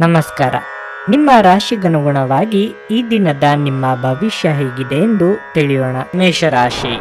ನಮಸ್ಕಾರ. ನಿಮ್ಮ ರಾಶಿಗನುಗುಣವಾಗಿ ಈ ದಿನದ ನಿಮ್ಮ ಭವಿಷ್ಯ ಹೇಗಿದೆ ಎಂದು ತಿಳಿಯೋಣ. ಮೇಷರಾಶಿ.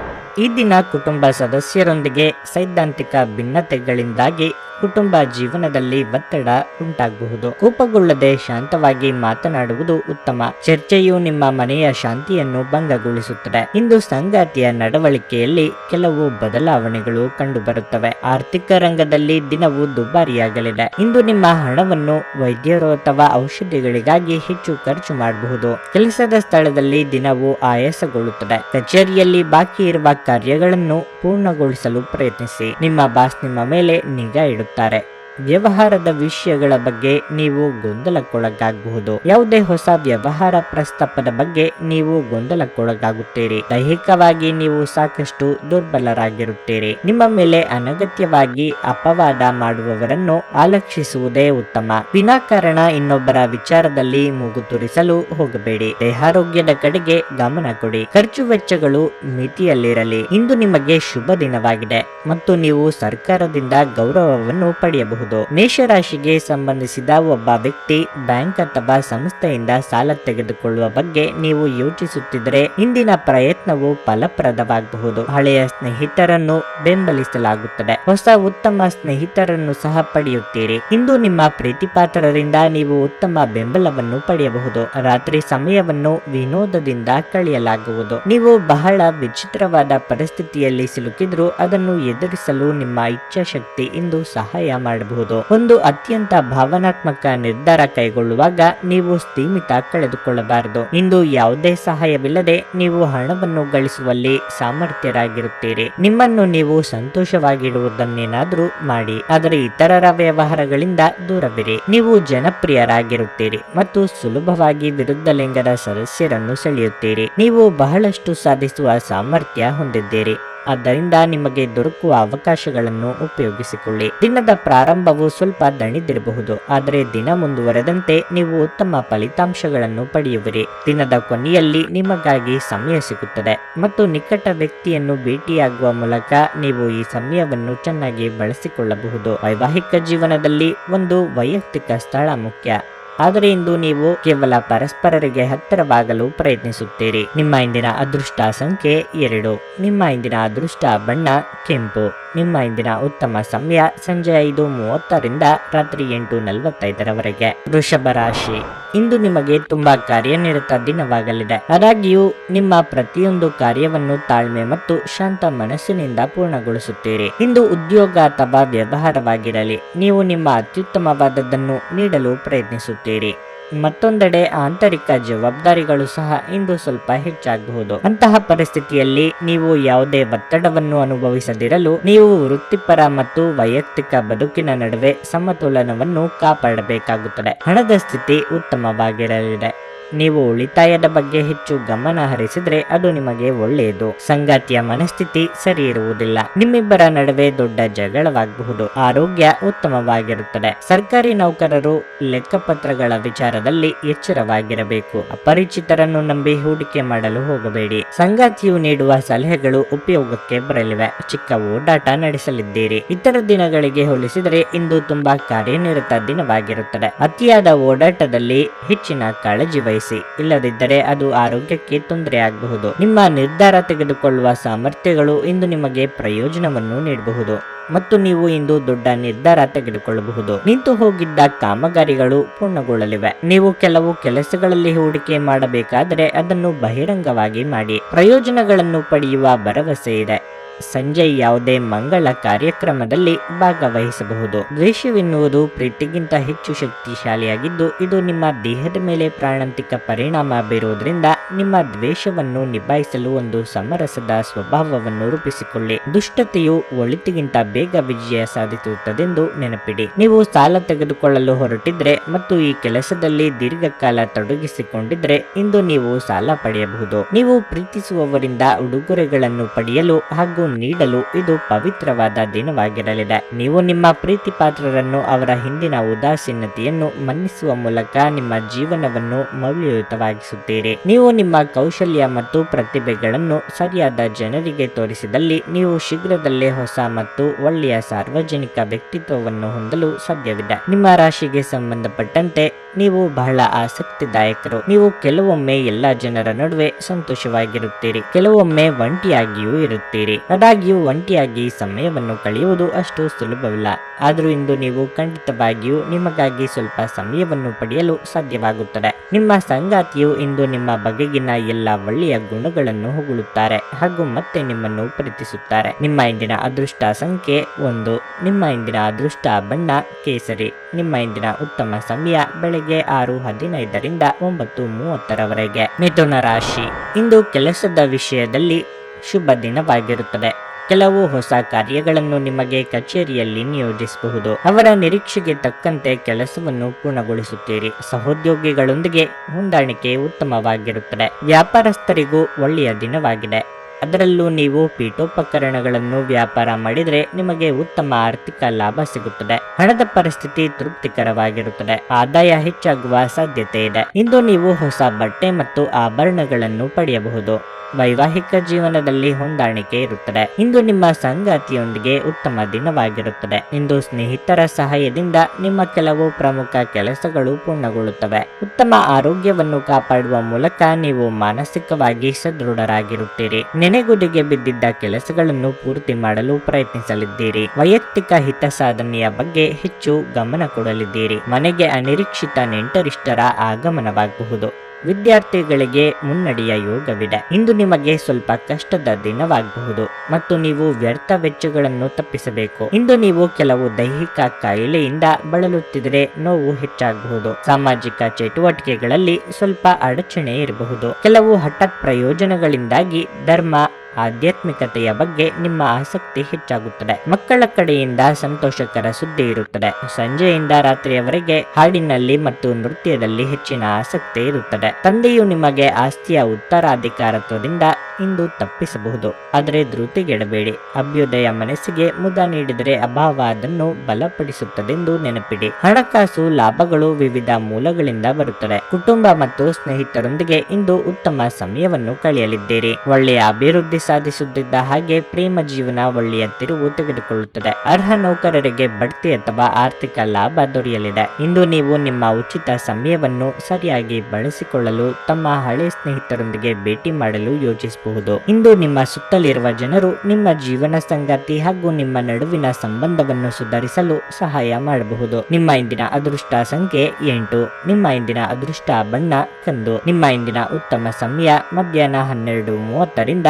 ಈ ದಿನ ಕುಟುಂಬ ಸದಸ್ಯರೊಂದಿಗೆ ಸೈದ್ಧಾಂತಿಕ ಭಿನ್ನತೆಗಳಿಂದಾಗಿ ಕುಟುಂಬ ಜೀವನದಲ್ಲಿ ಒತ್ತಡ ಉಂಟಾಗಬಹುದು. ಕೋಪಗೊಳ್ಳದೆ ಶಾಂತವಾಗಿ ಮಾತನಾಡುವುದು ಉತ್ತಮ. ಚರ್ಚೆಯು ನಿಮ್ಮ ಮನೆಯ ಶಾಂತಿಯನ್ನು ಭಂಗಗೊಳಿಸುತ್ತದೆ. ಇಂದು ಸಂಗಾತಿಯ ನಡವಳಿಕೆಯಲ್ಲಿ ಕೆಲವು ಬದಲಾವಣೆಗಳು ಕಂಡುಬರುತ್ತವೆ. ಆರ್ಥಿಕ ರಂಗದಲ್ಲಿ ದಿನವು ದುಬಾರಿಯಾಗಲಿದೆ. ಇಂದು ನಿಮ್ಮ ಹಣವನ್ನು ವೈದ್ಯರು ಅಥವಾ ಔಷಧಿಗಳಿಗಾಗಿ ಹೆಚ್ಚು ಖರ್ಚು ಮಾಡಬಹುದು. ಕೆಲಸದ ಸ್ಥಳದಲ್ಲಿ ದಿನವು ಆಯಾಸಗೊಳ್ಳುತ್ತದೆ. ಕಚೇರಿಯಲ್ಲಿ ಬಾಕಿ ಇರುವ ಕಾರ್ಯಗಳನ್ನು ಪೂರ್ಣಗೊಳಿಸಲು ಪ್ರಯತ್ನಿಸಿ. ನಿಮ್ಮ ಬಾಸ್ ನಿಮ್ಮ ಮೇಲೆ ನಿಗಾ ಇಡುತ್ತಾರೆ ವ್ಯವಹಾರದ ವಿಷಯಗಳ ಬಗ್ಗೆ ನೀವು ಗೊಂದಲಕ್ಕೊಳಗಾಗಬಹುದು. ಯಾವುದೇ ಹೊಸ ವ್ಯವಹಾರ ಪ್ರಸ್ತಾಪದ ಬಗ್ಗೆ ನೀವು ಗೊಂದಲಕ್ಕೊಳಗಾಗುತ್ತೀರಿ. ದೈಹಿಕವಾಗಿ ನೀವು ಸಾಕಷ್ಟು ದುರ್ಬಲರಾಗಿರುತ್ತೀರಿ. ನಿಮ್ಮ ಮೇಲೆ ಅನಗತ್ಯವಾಗಿ ಅಪವಾದ ಮಾಡುವವರನ್ನು ಆಲಕ್ಷಿಸುವುದೇ ಉತ್ತಮ. ವಿನಾಕಾರಣ ಇನ್ನೊಬ್ಬರ ವಿಚಾರದಲ್ಲಿ ಮೂಗು ತುರಿಸಲು ಹೋಗಬೇಡಿ. ದೇಹಾರೋಗ್ಯದ ಕಡೆಗೆ ಗಮನ ಕೊಡಿ. ಖರ್ಚು ವೆಚ್ಚಗಳು ಮಿತಿಯಲ್ಲಿರಲಿ. ಇಂದು ನಿಮಗೆ ಶುಭ ದಿನವಾಗಿದೆ. ಮತ್ತು ನೀವು ಸರ್ಕಾರದಿಂದ ಗೌರವವನ್ನು ಪಡೆಯಬಹುದು. ಮೇಷರಾಶಿಗೆ ಸಂಬಂಧಿಸಿದ ಒಬ್ಬ ವ್ಯಕ್ತಿ ಬ್ಯಾಂಕ್ ಅಥವಾ ಸಂಸ್ಥೆಯಿಂದ ಸಾಲ ತೆಗೆದುಕೊಳ್ಳುವ ಬಗ್ಗೆ ನೀವು ಯೋಚಿಸುತ್ತಿದ್ದರೆ ಇಂದಿನ ಪ್ರಯತ್ನವು ಫಲಪ್ರದವಾಗಬಹುದು. ಹಳೆಯ ಸ್ನೇಹಿತರನ್ನು ಬೆಂಬಲಿಸಲಾಗುತ್ತದೆ. ಹೊಸ ಉತ್ತಮ ಸ್ನೇಹಿತರನ್ನು ಸಹ ಪಡೆಯುತ್ತೀರಿ. ಇಂದು ನಿಮ್ಮ ಪ್ರೀತಿಪಾತ್ರರಿಂದ ನೀವು ಉತ್ತಮ ಬೆಂಬಲವನ್ನು ಪಡೆಯಬಹುದು. ರಾತ್ರಿ ಸಮಯವನ್ನು ವಿನೋದದಿಂದ ಕಳೆಯಲಾಗುವುದು. ನೀವು ಬಹಳ ವಿಚಿತ್ರವಾದ ಪರಿಸ್ಥಿತಿಯಲ್ಲಿ ಸಿಲುಕಿದ್ರೂ ಅದನ್ನು ಎದುರಿಸಲು ನಿಮ್ಮ ಇಚ್ಛಾಶಕ್ತಿ ಇಂದು ಸಹಾಯ ಮಾಡಬಹುದು. ಒಂದು ಅತ್ಯಂತ ಭಾವನಾತ್ಮಕ ನಿರ್ಧಾರ ಕೈಗೊಳ್ಳುವಾಗ ನೀವು ಸ್ಥೀಮಿತ ಕಳೆದುಕೊಳ್ಳಬಾರದು. ಇಂದು ಯಾವುದೇ ಸಹಾಯವಿಲ್ಲದೆ ನೀವು ಹಣವನ್ನು ಗಳಿಸುವಲ್ಲಿ ಸಾಮರ್ಥ್ಯರಾಗಿರುತ್ತೀರಿ. ನಿಮ್ಮನ್ನು ನೀವು ಸಂತೋಷವಾಗಿಡುವುದನ್ನೇನಾದರೂ ಮಾಡಿ, ಆದರೆ ಇತರರ ವ್ಯವಹಾರಗಳಿಂದ ದೂರವಿರಿ. ನೀವು ಜನಪ್ರಿಯರಾಗಿರುತ್ತೀರಿ ಮತ್ತು ಸುಲಭವಾಗಿ ವಿರುದ್ಧ ಲಿಂಗದ ಸದಸ್ಯರನ್ನು ಸೆಳೆಯುತ್ತೀರಿ. ನೀವು ಬಹಳಷ್ಟು ಸಾಧಿಸುವ ಸಾಮರ್ಥ್ಯ ಹೊಂದಿದ್ದೀರಿ. ಆದ್ದರಿಂದ ನಿಮಗೆ ದೊರಕುವ ಅವಕಾಶಗಳನ್ನು ಉಪಯೋಗಿಸಿಕೊಳ್ಳಿ. ದಿನದ ಪ್ರಾರಂಭವು ಸ್ವಲ್ಪ ದಣಿದಿರಬಹುದು, ಆದರೆ ದಿನ ಮುಂದುವರೆದಂತೆ ನೀವು ಉತ್ತಮ ಫಲಿತಾಂಶಗಳನ್ನು ಪಡೆಯುವಿರಿ. ದಿನದ ಕೊನೆಯಲ್ಲಿ ನಿಮಗಾಗಿ ಸಮಯ ಸಿಗುತ್ತದೆ ಮತ್ತು ನಿಕಟ ವ್ಯಕ್ತಿಯನ್ನು ಭೇಟಿಯಾಗುವ ಮೂಲಕ ನೀವು ಈ ಸಮಯವನ್ನು ಚೆನ್ನಾಗಿ ಬಳಸಿಕೊಳ್ಳಬಹುದು. ವೈವಾಹಿಕ ಜೀವನದಲ್ಲಿ ಒಂದು ವೈಯಕ್ತಿಕ ಸ್ಥಳ ಮುಖ್ಯ. ಆದರೆ ಇಂದು ನೀವು ಕೇವಲ ಪರಸ್ಪರರಿಗೆ ಹತ್ತಿರವಾಗಲು ಪ್ರಯತ್ನಿಸುತ್ತೀರಿ. ನಿಮ್ಮ ಇಂದಿನ ಅದೃಷ್ಟ ಸಂಖ್ಯೆ ಎರಡು. ನಿಮ್ಮ ಇಂದಿನ ಅದೃಷ್ಟ ಬಣ್ಣ ಕೆಂಪು. ನಿಮ್ಮ ಇಂದಿನ ಉತ್ತಮ ಸಮಯ ಸಂಜೆ ಐದು ಮೂವತ್ತರಿಂದ ರಾತ್ರಿ ಎಂಟು ನಲವತ್ತೈದರವರೆಗೆ. ವೃಷಭ ರಾಶಿ. ಇಂದು ನಿಮಗೆ ತುಂಬಾ ಕಾರ್ಯನಿರತ ದಿನವಾಗಲಿದೆ. ಆದಾಗ್ಯೂ, ನಿಮ್ಮ ಪ್ರತಿಯೊಂದು ಕಾರ್ಯವನ್ನು ತಾಳ್ಮೆ ಮತ್ತು ಶಾಂತ ಮನಸ್ಸಿನಿಂದ ಪೂರ್ಣಗೊಳಿಸುತ್ತೀರಿ. ಇಂದು ಉದ್ಯೋಗ ಅಥವಾ ವ್ಯವಹಾರವಾಗಿರಲಿ, ನೀವು ನಿಮ್ಮ ಅತ್ಯುತ್ತಮವಾದದ್ದನ್ನು ನೀಡಲು ಪ್ರಯತ್ನಿಸುತ್ತೀರಿ. ಮತ್ತೊಂದೆಡೆ ಆಂತರಿಕ ಜವಾಬ್ದಾರಿಗಳು ಸಹ ಇಂದು ಸ್ವಲ್ಪ ಹೆಚ್ಚಾಗಬಹುದು. ಅಂತಹ ಪರಿಸ್ಥಿತಿಯಲ್ಲಿ ನೀವು ಯಾವುದೇ ಒತ್ತಡವನ್ನು ಅನುಭವಿಸದಿರಲು ನೀವು ವೃತ್ತಿಪರ ಮತ್ತು ವೈಯಕ್ತಿಕ ಬದುಕಿನ ನಡುವೆ ಸಮತೋಲನವನ್ನು ಕಾಪಾಡಬೇಕಾಗುತ್ತದೆ. ಹಣದ ಸ್ಥಿತಿ ಉತ್ತಮವಾಗಿರಲಿದೆ. ನೀವು ಉಳಿತಾಯದ ಬಗ್ಗೆ ಹೆಚ್ಚು ಗಮನ ಹರಿಸಿದ್ರೆ ಅದು ನಿಮಗೆ ಒಳ್ಳೆಯದು. ಸಂಗಾತಿಯ ಮನಸ್ಥಿತಿ ಸರಿ ಇರುವುದಿಲ್ಲ. ನಿಮ್ಮಿಬ್ಬರ ನಡುವೆ ದೊಡ್ಡ ಜಗಳವಾಗಬಹುದು. ಆರೋಗ್ಯ ಉತ್ತಮವಾಗಿರುತ್ತದೆ. ಸರ್ಕಾರಿ ನೌಕರರು ಲೆಕ್ಕಪತ್ರಗಳ ವಿಚಾರದಲ್ಲಿ ಎಚ್ಚರವಾಗಿರಬೇಕು. ಅಪರಿಚಿತರನ್ನು ನಂಬಿ ಹೂಡಿಕೆ ಮಾಡಲು ಹೋಗಬೇಡಿ. ಸಂಗಾತಿಯು ನೀಡುವ ಸಲಹೆಗಳು ಉಪಯೋಗಕ್ಕೆ ಬರಲಿವೆ. ಚಿಕ್ಕ ಓಡಾಟ ನಡೆಸಲಿದ್ದೀರಿ. ಇತರ ದಿನಗಳಿಗೆ ಹೋಲಿಸಿದರೆ ಇಂದು ತುಂಬಾ ಕಾರ್ಯನಿರತ ದಿನವಾಗಿರುತ್ತದೆ. ಅತಿಯಾದ ಓಡಾಟದಲ್ಲಿ ಹೆಚ್ಚಿನ ಕಾಳಜಿ ವಹಿಸಿ ಇಲ್ಲದಿದ್ದರೆ ಅದು ಆರೋಗ್ಯಕ್ಕೆ ತೊಂದರೆಯಾಗಬಹುದು. ನಿಮ್ಮ ನಿರ್ಧಾರ ತೆಗೆದುಕೊಳ್ಳುವ ಸಾಮರ್ಥ್ಯಗಳು ಇಂದು ನಿಮಗೆ ಪ್ರಯೋಜನವನ್ನು ನೀಡಬಹುದು. ಮತ್ತು ನೀವು ಇಂದು ದೊಡ್ಡ ನಿರ್ಧಾರ ತೆಗೆದುಕೊಳ್ಳಬಹುದು. ನಿಂತು ಹೋಗಿದ್ದ ಕಾಮಗಾರಿಗಳು ಪೂರ್ಣಗೊಳ್ಳಲಿವೆ. ನೀವು ಕೆಲವು ಕೆಲಸಗಳಲ್ಲಿ ಹೂಡಿಕೆ ಮಾಡಬೇಕಾದರೆ ಅದನ್ನು ಬಹಿರಂಗವಾಗಿ ಮಾಡಿ. ಪ್ರಯೋಜನಗಳನ್ನು ಪಡೆಯುವ ಭರವಸೆ ಇದೆ. ಸಂಜೆ ಯಾವುದೇ ಮಂಗಳ ಕಾರ್ಯಕ್ರಮದಲ್ಲಿ ಭಾಗವಹಿಸಬಹುದು. ದ್ವೇಷವೆನ್ನುವುದು ಪ್ರೀತಿಗಿಂತ ಹೆಚ್ಚು ಶಕ್ತಿಶಾಲಿಯಾಗಿದ್ದು, ಇದು ನಿಮ್ಮ ದೇಹದ ಮೇಲೆ ಪ್ರಾಣಾಂತಿಕ ಪರಿಣಾಮ ಬೀರುವುದರಿಂದ ನಿಮ್ಮ ದ್ವೇಷವನ್ನು ನಿಭಾಯಿಸಲು ಒಂದು ಸಮರಸದ ಸ್ವಭಾವವನ್ನು ರೂಪಿಸಿಕೊಳ್ಳಿ. ದುಷ್ಟತೆಯು ಒಳಿತಿಗಿಂತ ಬೇಗ ವಿಜಯ ಸಾಧಿಸುತ್ತದೆಂದು ನೆನಪಿಡಿ. ನೀವು ಸಾಲ ತೆಗೆದುಕೊಳ್ಳಲು ಹೊರಟಿದ್ರೆ ಮತ್ತು ಈ ಕೆಲಸದಲ್ಲಿ ದೀರ್ಘಕಾಲ ತೊಡಗಿಸಿಕೊಂಡಿದ್ರೆ, ಇಂದು ನೀವು ಸಾಲ ಪಡೆಯಬಹುದು. ನೀವು ಪ್ರೀತಿಸುವವರಿಂದ ಉಡುಗೊರೆಗಳನ್ನು ಪಡೆಯಲು ಹಾಗೂ ನೀಡಲು ಇದು ಪವಿತ್ರವಾದ ದಿನವಾಗಿರಲಿದೆ. ನೀವು ನಿಮ್ಮ ಪ್ರೀತಿ ಪಾತ್ರರನ್ನು ಅವರ ಹಿಂದಿನ ಉದಾಸೀನತೆಯನ್ನು ಮನ್ನಿಸುವ ಮೂಲಕ ನಿಮ್ಮ ಜೀವನವನ್ನು ಮೌಲ್ಯಯುತವಾಗಿಸುತ್ತೀರಿ. ನೀವು ನಿಮ್ಮ ಕೌಶಲ್ಯ ಮತ್ತು ಪ್ರತಿಭೆಗಳನ್ನು ಸರಿಯಾದ ಜನರಿಗೆ ತೋರಿಸಿದಲ್ಲಿ ನೀವು ಶೀಘ್ರದಲ್ಲೇ ಹೊಸ ಮತ್ತು ಒಳ್ಳೆಯ ಸಾರ್ವಜನಿಕ ವ್ಯಕ್ತಿತ್ವವನ್ನು ಹೊಂದಲು ಸಾಧ್ಯವಿದೆ. ನಿಮ್ಮ ರಾಶಿಗೆ ಸಂಬಂಧಪಟ್ಟಂತೆ ನೀವು ಬಹಳ ಆಸಕ್ತಿದಾಯಕರು. ನೀವು ಕೆಲವೊಮ್ಮೆ ಎಲ್ಲಾ ಜನರ ನಡುವೆ ಸಂತೋಷವಾಗಿರುತ್ತೀರಿ. ಕೆಲವೊಮ್ಮೆ ಒಂಟಿಯಾಗಿಯೂ ಇರುತ್ತೀರಿ. ಆದಾಗ್ಯೂ ಒಂಟಿಯಾಗಿ ಸಮಯವನ್ನು ಕಳೆಯುವುದು ಅಷ್ಟು ಸುಲಭವಿಲ್ಲ. ಆದರೂ ಇಂದು ನೀವು ಖಂಡಿತವಾಗಿಯೂ ನಿಮಗಾಗಿ ಸ್ವಲ್ಪ ಸಮಯವನ್ನು ಪಡೆಯಲು ಸಾಧ್ಯವಾಗುತ್ತದೆ. ನಿಮ್ಮ ಸಂಗಾತಿಯು ಇಂದು ನಿಮ್ಮ ಬಗೆಗಿನ ಎಲ್ಲ ಒಳ್ಳೆಯ ಗುಣಗಳನ್ನು ಹೊಗಳುತ್ತಾರೆ ಹಾಗೂ ಮತ್ತೆ ನಿಮ್ಮನ್ನು ಪ್ರೀತಿಸುತ್ತಾರೆ. ನಿಮ್ಮ ಇಂದಿನ ಅದೃಷ್ಟ ಸಂಖ್ಯೆ ಒಂದು. ನಿಮ್ಮ ಇಂದಿನ ಅದೃಷ್ಟ ಬಣ್ಣ ಕೇಸರಿ. ನಿಮ್ಮ ಇಂದಿನ ಉತ್ತಮ ಸಮಯ ಬೆಳಗ್ಗೆ ಆರು ಹದಿನೈದರಿಂದ ಒಂಬತ್ತು ಮೂವತ್ತರವರೆಗೆ. ಮಿಥುನ ರಾಶಿ. ಇಂದು ಕೆಲಸದ ವಿಷಯದಲ್ಲಿ ಶುಭ ದಿನವಾಗಿರುತ್ತದೆ. ಕೆಲವು ಹೊಸ ಕಾರ್ಯಗಳನ್ನು ನಿಮಗೆ ಕಚೇರಿಯಲ್ಲಿ ನಿಯೋಜಿಸಬಹುದು. ಅವರ ನಿರೀಕ್ಷೆಗೆ ತಕ್ಕಂತೆ ಕೆಲಸವನ್ನು ಪೂರ್ಣಗೊಳಿಸುತ್ತೀರಿ. ಸಹೋದ್ಯೋಗಿಗಳೊಂದಿಗೆ ಹೊಂದಾಣಿಕೆ ಉತ್ತಮವಾಗಿರುತ್ತದೆ. ವ್ಯಾಪಾರಸ್ಥರಿಗೂ ಒಳ್ಳೆಯ ದಿನವಾಗಿದೆ. ಅದರಲ್ಲೂ ನೀವು ಪೀಠೋಪಕರಣಗಳನ್ನು ವ್ಯಾಪಾರ ಮಾಡಿದರೆ ನಿಮಗೆ ಉತ್ತಮ ಆರ್ಥಿಕ ಲಾಭ ಸಿಗುತ್ತದೆ. ಹಣದ ಪರಿಸ್ಥಿತಿ ತೃಪ್ತಿಕರವಾಗಿರುತ್ತದೆ. ಆದಾಯ ಹೆಚ್ಚಾಗುವ ಸಾಧ್ಯತೆ ಇದೆ ಇಂದು ನೀವು ಹೊಸ ಬಟ್ಟೆ ಮತ್ತು ಆಭರಣಗಳನ್ನು ಪಡೆಯಬಹುದು. ವೈವಾಹಿಕ ಜೀವನದಲ್ಲಿ ಹೊಂದಾಣಿಕೆ ಇರುತ್ತದೆ. ಇಂದು ನಿಮ್ಮ ಸಂಗಾತಿಯೊಂದಿಗೆ ಉತ್ತಮ ದಿನವಾಗಿರುತ್ತದೆ. ಇಂದು ಸ್ನೇಹಿತರ ಸಹಾಯದಿಂದ ನಿಮ್ಮ ಕೆಲವು ಪ್ರಮುಖ ಕೆಲಸಗಳು ಪೂರ್ಣಗೊಳ್ಳುತ್ತವೆ. ಉತ್ತಮ ಆರೋಗ್ಯವನ್ನು ಕಾಪಾಡುವ ಮೂಲಕ ನೀವು ಮಾನಸಿಕವಾಗಿ ಸದೃಢರಾಗಿರುತ್ತೀರಿ. ನೆನೆಗುದಿಗೆ ಬಿದ್ದಿದ್ದ ಕೆಲಸಗಳನ್ನು ಪೂರ್ತಿ ಮಾಡಲು ಪ್ರಯತ್ನಿಸಲಿದ್ದೀರಿ. ವೈಯಕ್ತಿಕ ಹಿತ ಸಾಧನೆಯ ಬಗ್ಗೆ ಹೆಚ್ಚು ಗಮನ ಕೊಡಲಿದ್ದೀರಿ. ಮನೆಗೆ ಅನಿರೀಕ್ಷಿತ ನೆಂಟರಿಷ್ಟರ ಆಗಮನವಾಗಬಹುದು. ವಿದ್ಯಾರ್ಥಿಗಳಿಗೆ ಮುನ್ನಡೆಯ ಯೋಗವಿದೆ. ಇಂದು ನಿಮಗೆ ಸ್ವಲ್ಪ ಕಷ್ಟದ ದಿನವಾಗಬಹುದು ಮತ್ತು ನೀವು ವ್ಯರ್ಥ ವೆಚ್ಚಗಳನ್ನು ತಪ್ಪಿಸಬೇಕು. ಇಂದು ನೀವು ಕೆಲವು ದೈಹಿಕ ಕಾಯಿಲೆಯಿಂದ ಬಳಲುತ್ತಿದ್ರೆ ನೋವು ಹೆಚ್ಚಾಗಬಹುದು. ಸಾಮಾಜಿಕ ಚಟುವಟಿಕೆಗಳಲ್ಲಿ ಸ್ವಲ್ಪ ಅಡಚಣೆ ಇರಬಹುದು. ಕೆಲವು ಹಠಾತ್ ಪ್ರಯೋಜನಗಳಿಂದಾಗಿ ಧರ್ಮ ಆಧ್ಯಾತ್ಮಿಕತೆಯ ಬಗ್ಗೆ ನಿಮ್ಮ ಆಸಕ್ತಿ ಹೆಚ್ಚಾಗುತ್ತದೆ. ಮಕ್ಕಳ ಕಡೆಯಿಂದ ಸಂತೋಷಕರ ಸುದ್ದಿ ಇರುತ್ತದೆ. ಸಂಜೆಯಿಂದ ರಾತ್ರಿಯವರೆಗೆ ಹಾಡಿನಲ್ಲಿ ಮತ್ತು ನೃತ್ಯದಲ್ಲಿ ಹೆಚ್ಚಿನ ಆಸಕ್ತಿ ಇರುತ್ತದೆ. ತಂದೆಯು ನಿಮಗೆ ಆಸ್ತಿಯ ಉತ್ತರಾಧಿಕಾರತ್ವದಿಂದ ಇಂದು ತಪ್ಪಿಸಬಹುದು. ಆದರೆ ಧೃತಿಗೆಡಬೇಡಿ. ಅಭ್ಯುದಯ ಮನಸ್ಸಿಗೆ ಮುದ ನೀಡಿದರೆ ಅಭಾವ ಅದನ್ನು ಬಲಪಡಿಸುತ್ತದೆಂದು ನೆನಪಿಡಿ. ಹಣಕಾಸು ಲಾಭಗಳು ವಿವಿಧ ಮೂಲಗಳಿಂದ ಬರುತ್ತದೆ ಕುಟುಂಬ ಮತ್ತು ಸ್ನೇಹಿತರೊಂದಿಗೆ ಇಂದು ಉತ್ತಮ ಸಮಯವನ್ನು ಕಳೆಯಲಿದ್ದೀರಿ. ಒಳ್ಳೆಯ ಅಭಿವೃದ್ಧಿ ಸಾಧಿಸುತ್ತಿದ್ದ ಹಾಗೆ ಪ್ರೇಮ ಜೀವನ ಒಳ್ಳೆಯ ತಿರುವು ತೆಗೆದುಕೊಳ್ಳುತ್ತದೆ. ಅರ್ಹ ನೌಕರರಿಗೆ ಬಡ್ತಿ ಅಥವಾ ಆರ್ಥಿಕ ಲಾಭ ದೊರೆಯಲಿದೆ. ಇಂದು ನೀವು ನಿಮ್ಮ ಉಚಿತ ಸಮಯವನ್ನು ಸರಿಯಾಗಿ ಬಳಸಿಕೊಳ್ಳಲು ತಮ್ಮ ಹಳೆ ಸ್ನೇಹಿತರೊಂದಿಗೆ ಭೇಟಿ ಮಾಡಲು ಯೋಚಿಸಬಹುದು. ಇಂದು ನಿಮ್ಮ ಸುತ್ತಲಿರುವ ಜನರು ನಿಮ್ಮ ಜೀವನ ಸಂಗಾತಿ ಹಾಗೂ ನಿಮ್ಮ ನಡುವಿನ ಸಂಬಂಧವನ್ನು ಸುಧಾರಿಸಲು ಸಹಾಯ ಮಾಡಬಹುದು. ನಿಮ್ಮ ಇಂದಿನ ಅದೃಷ್ಟ ಸಂಖ್ಯೆ ಎಂಟು. ನಿಮ್ಮ ಇಂದಿನ ಅದೃಷ್ಟ ಬಣ್ಣ ಕಂದು ನಿಮ್ಮ ಇಂದಿನ ಉತ್ತಮ ಸಮಯ ಮಧ್ಯಾಹ್ನ ಹನ್ನೆರಡು ಮೂವತ್ತರಿಂದ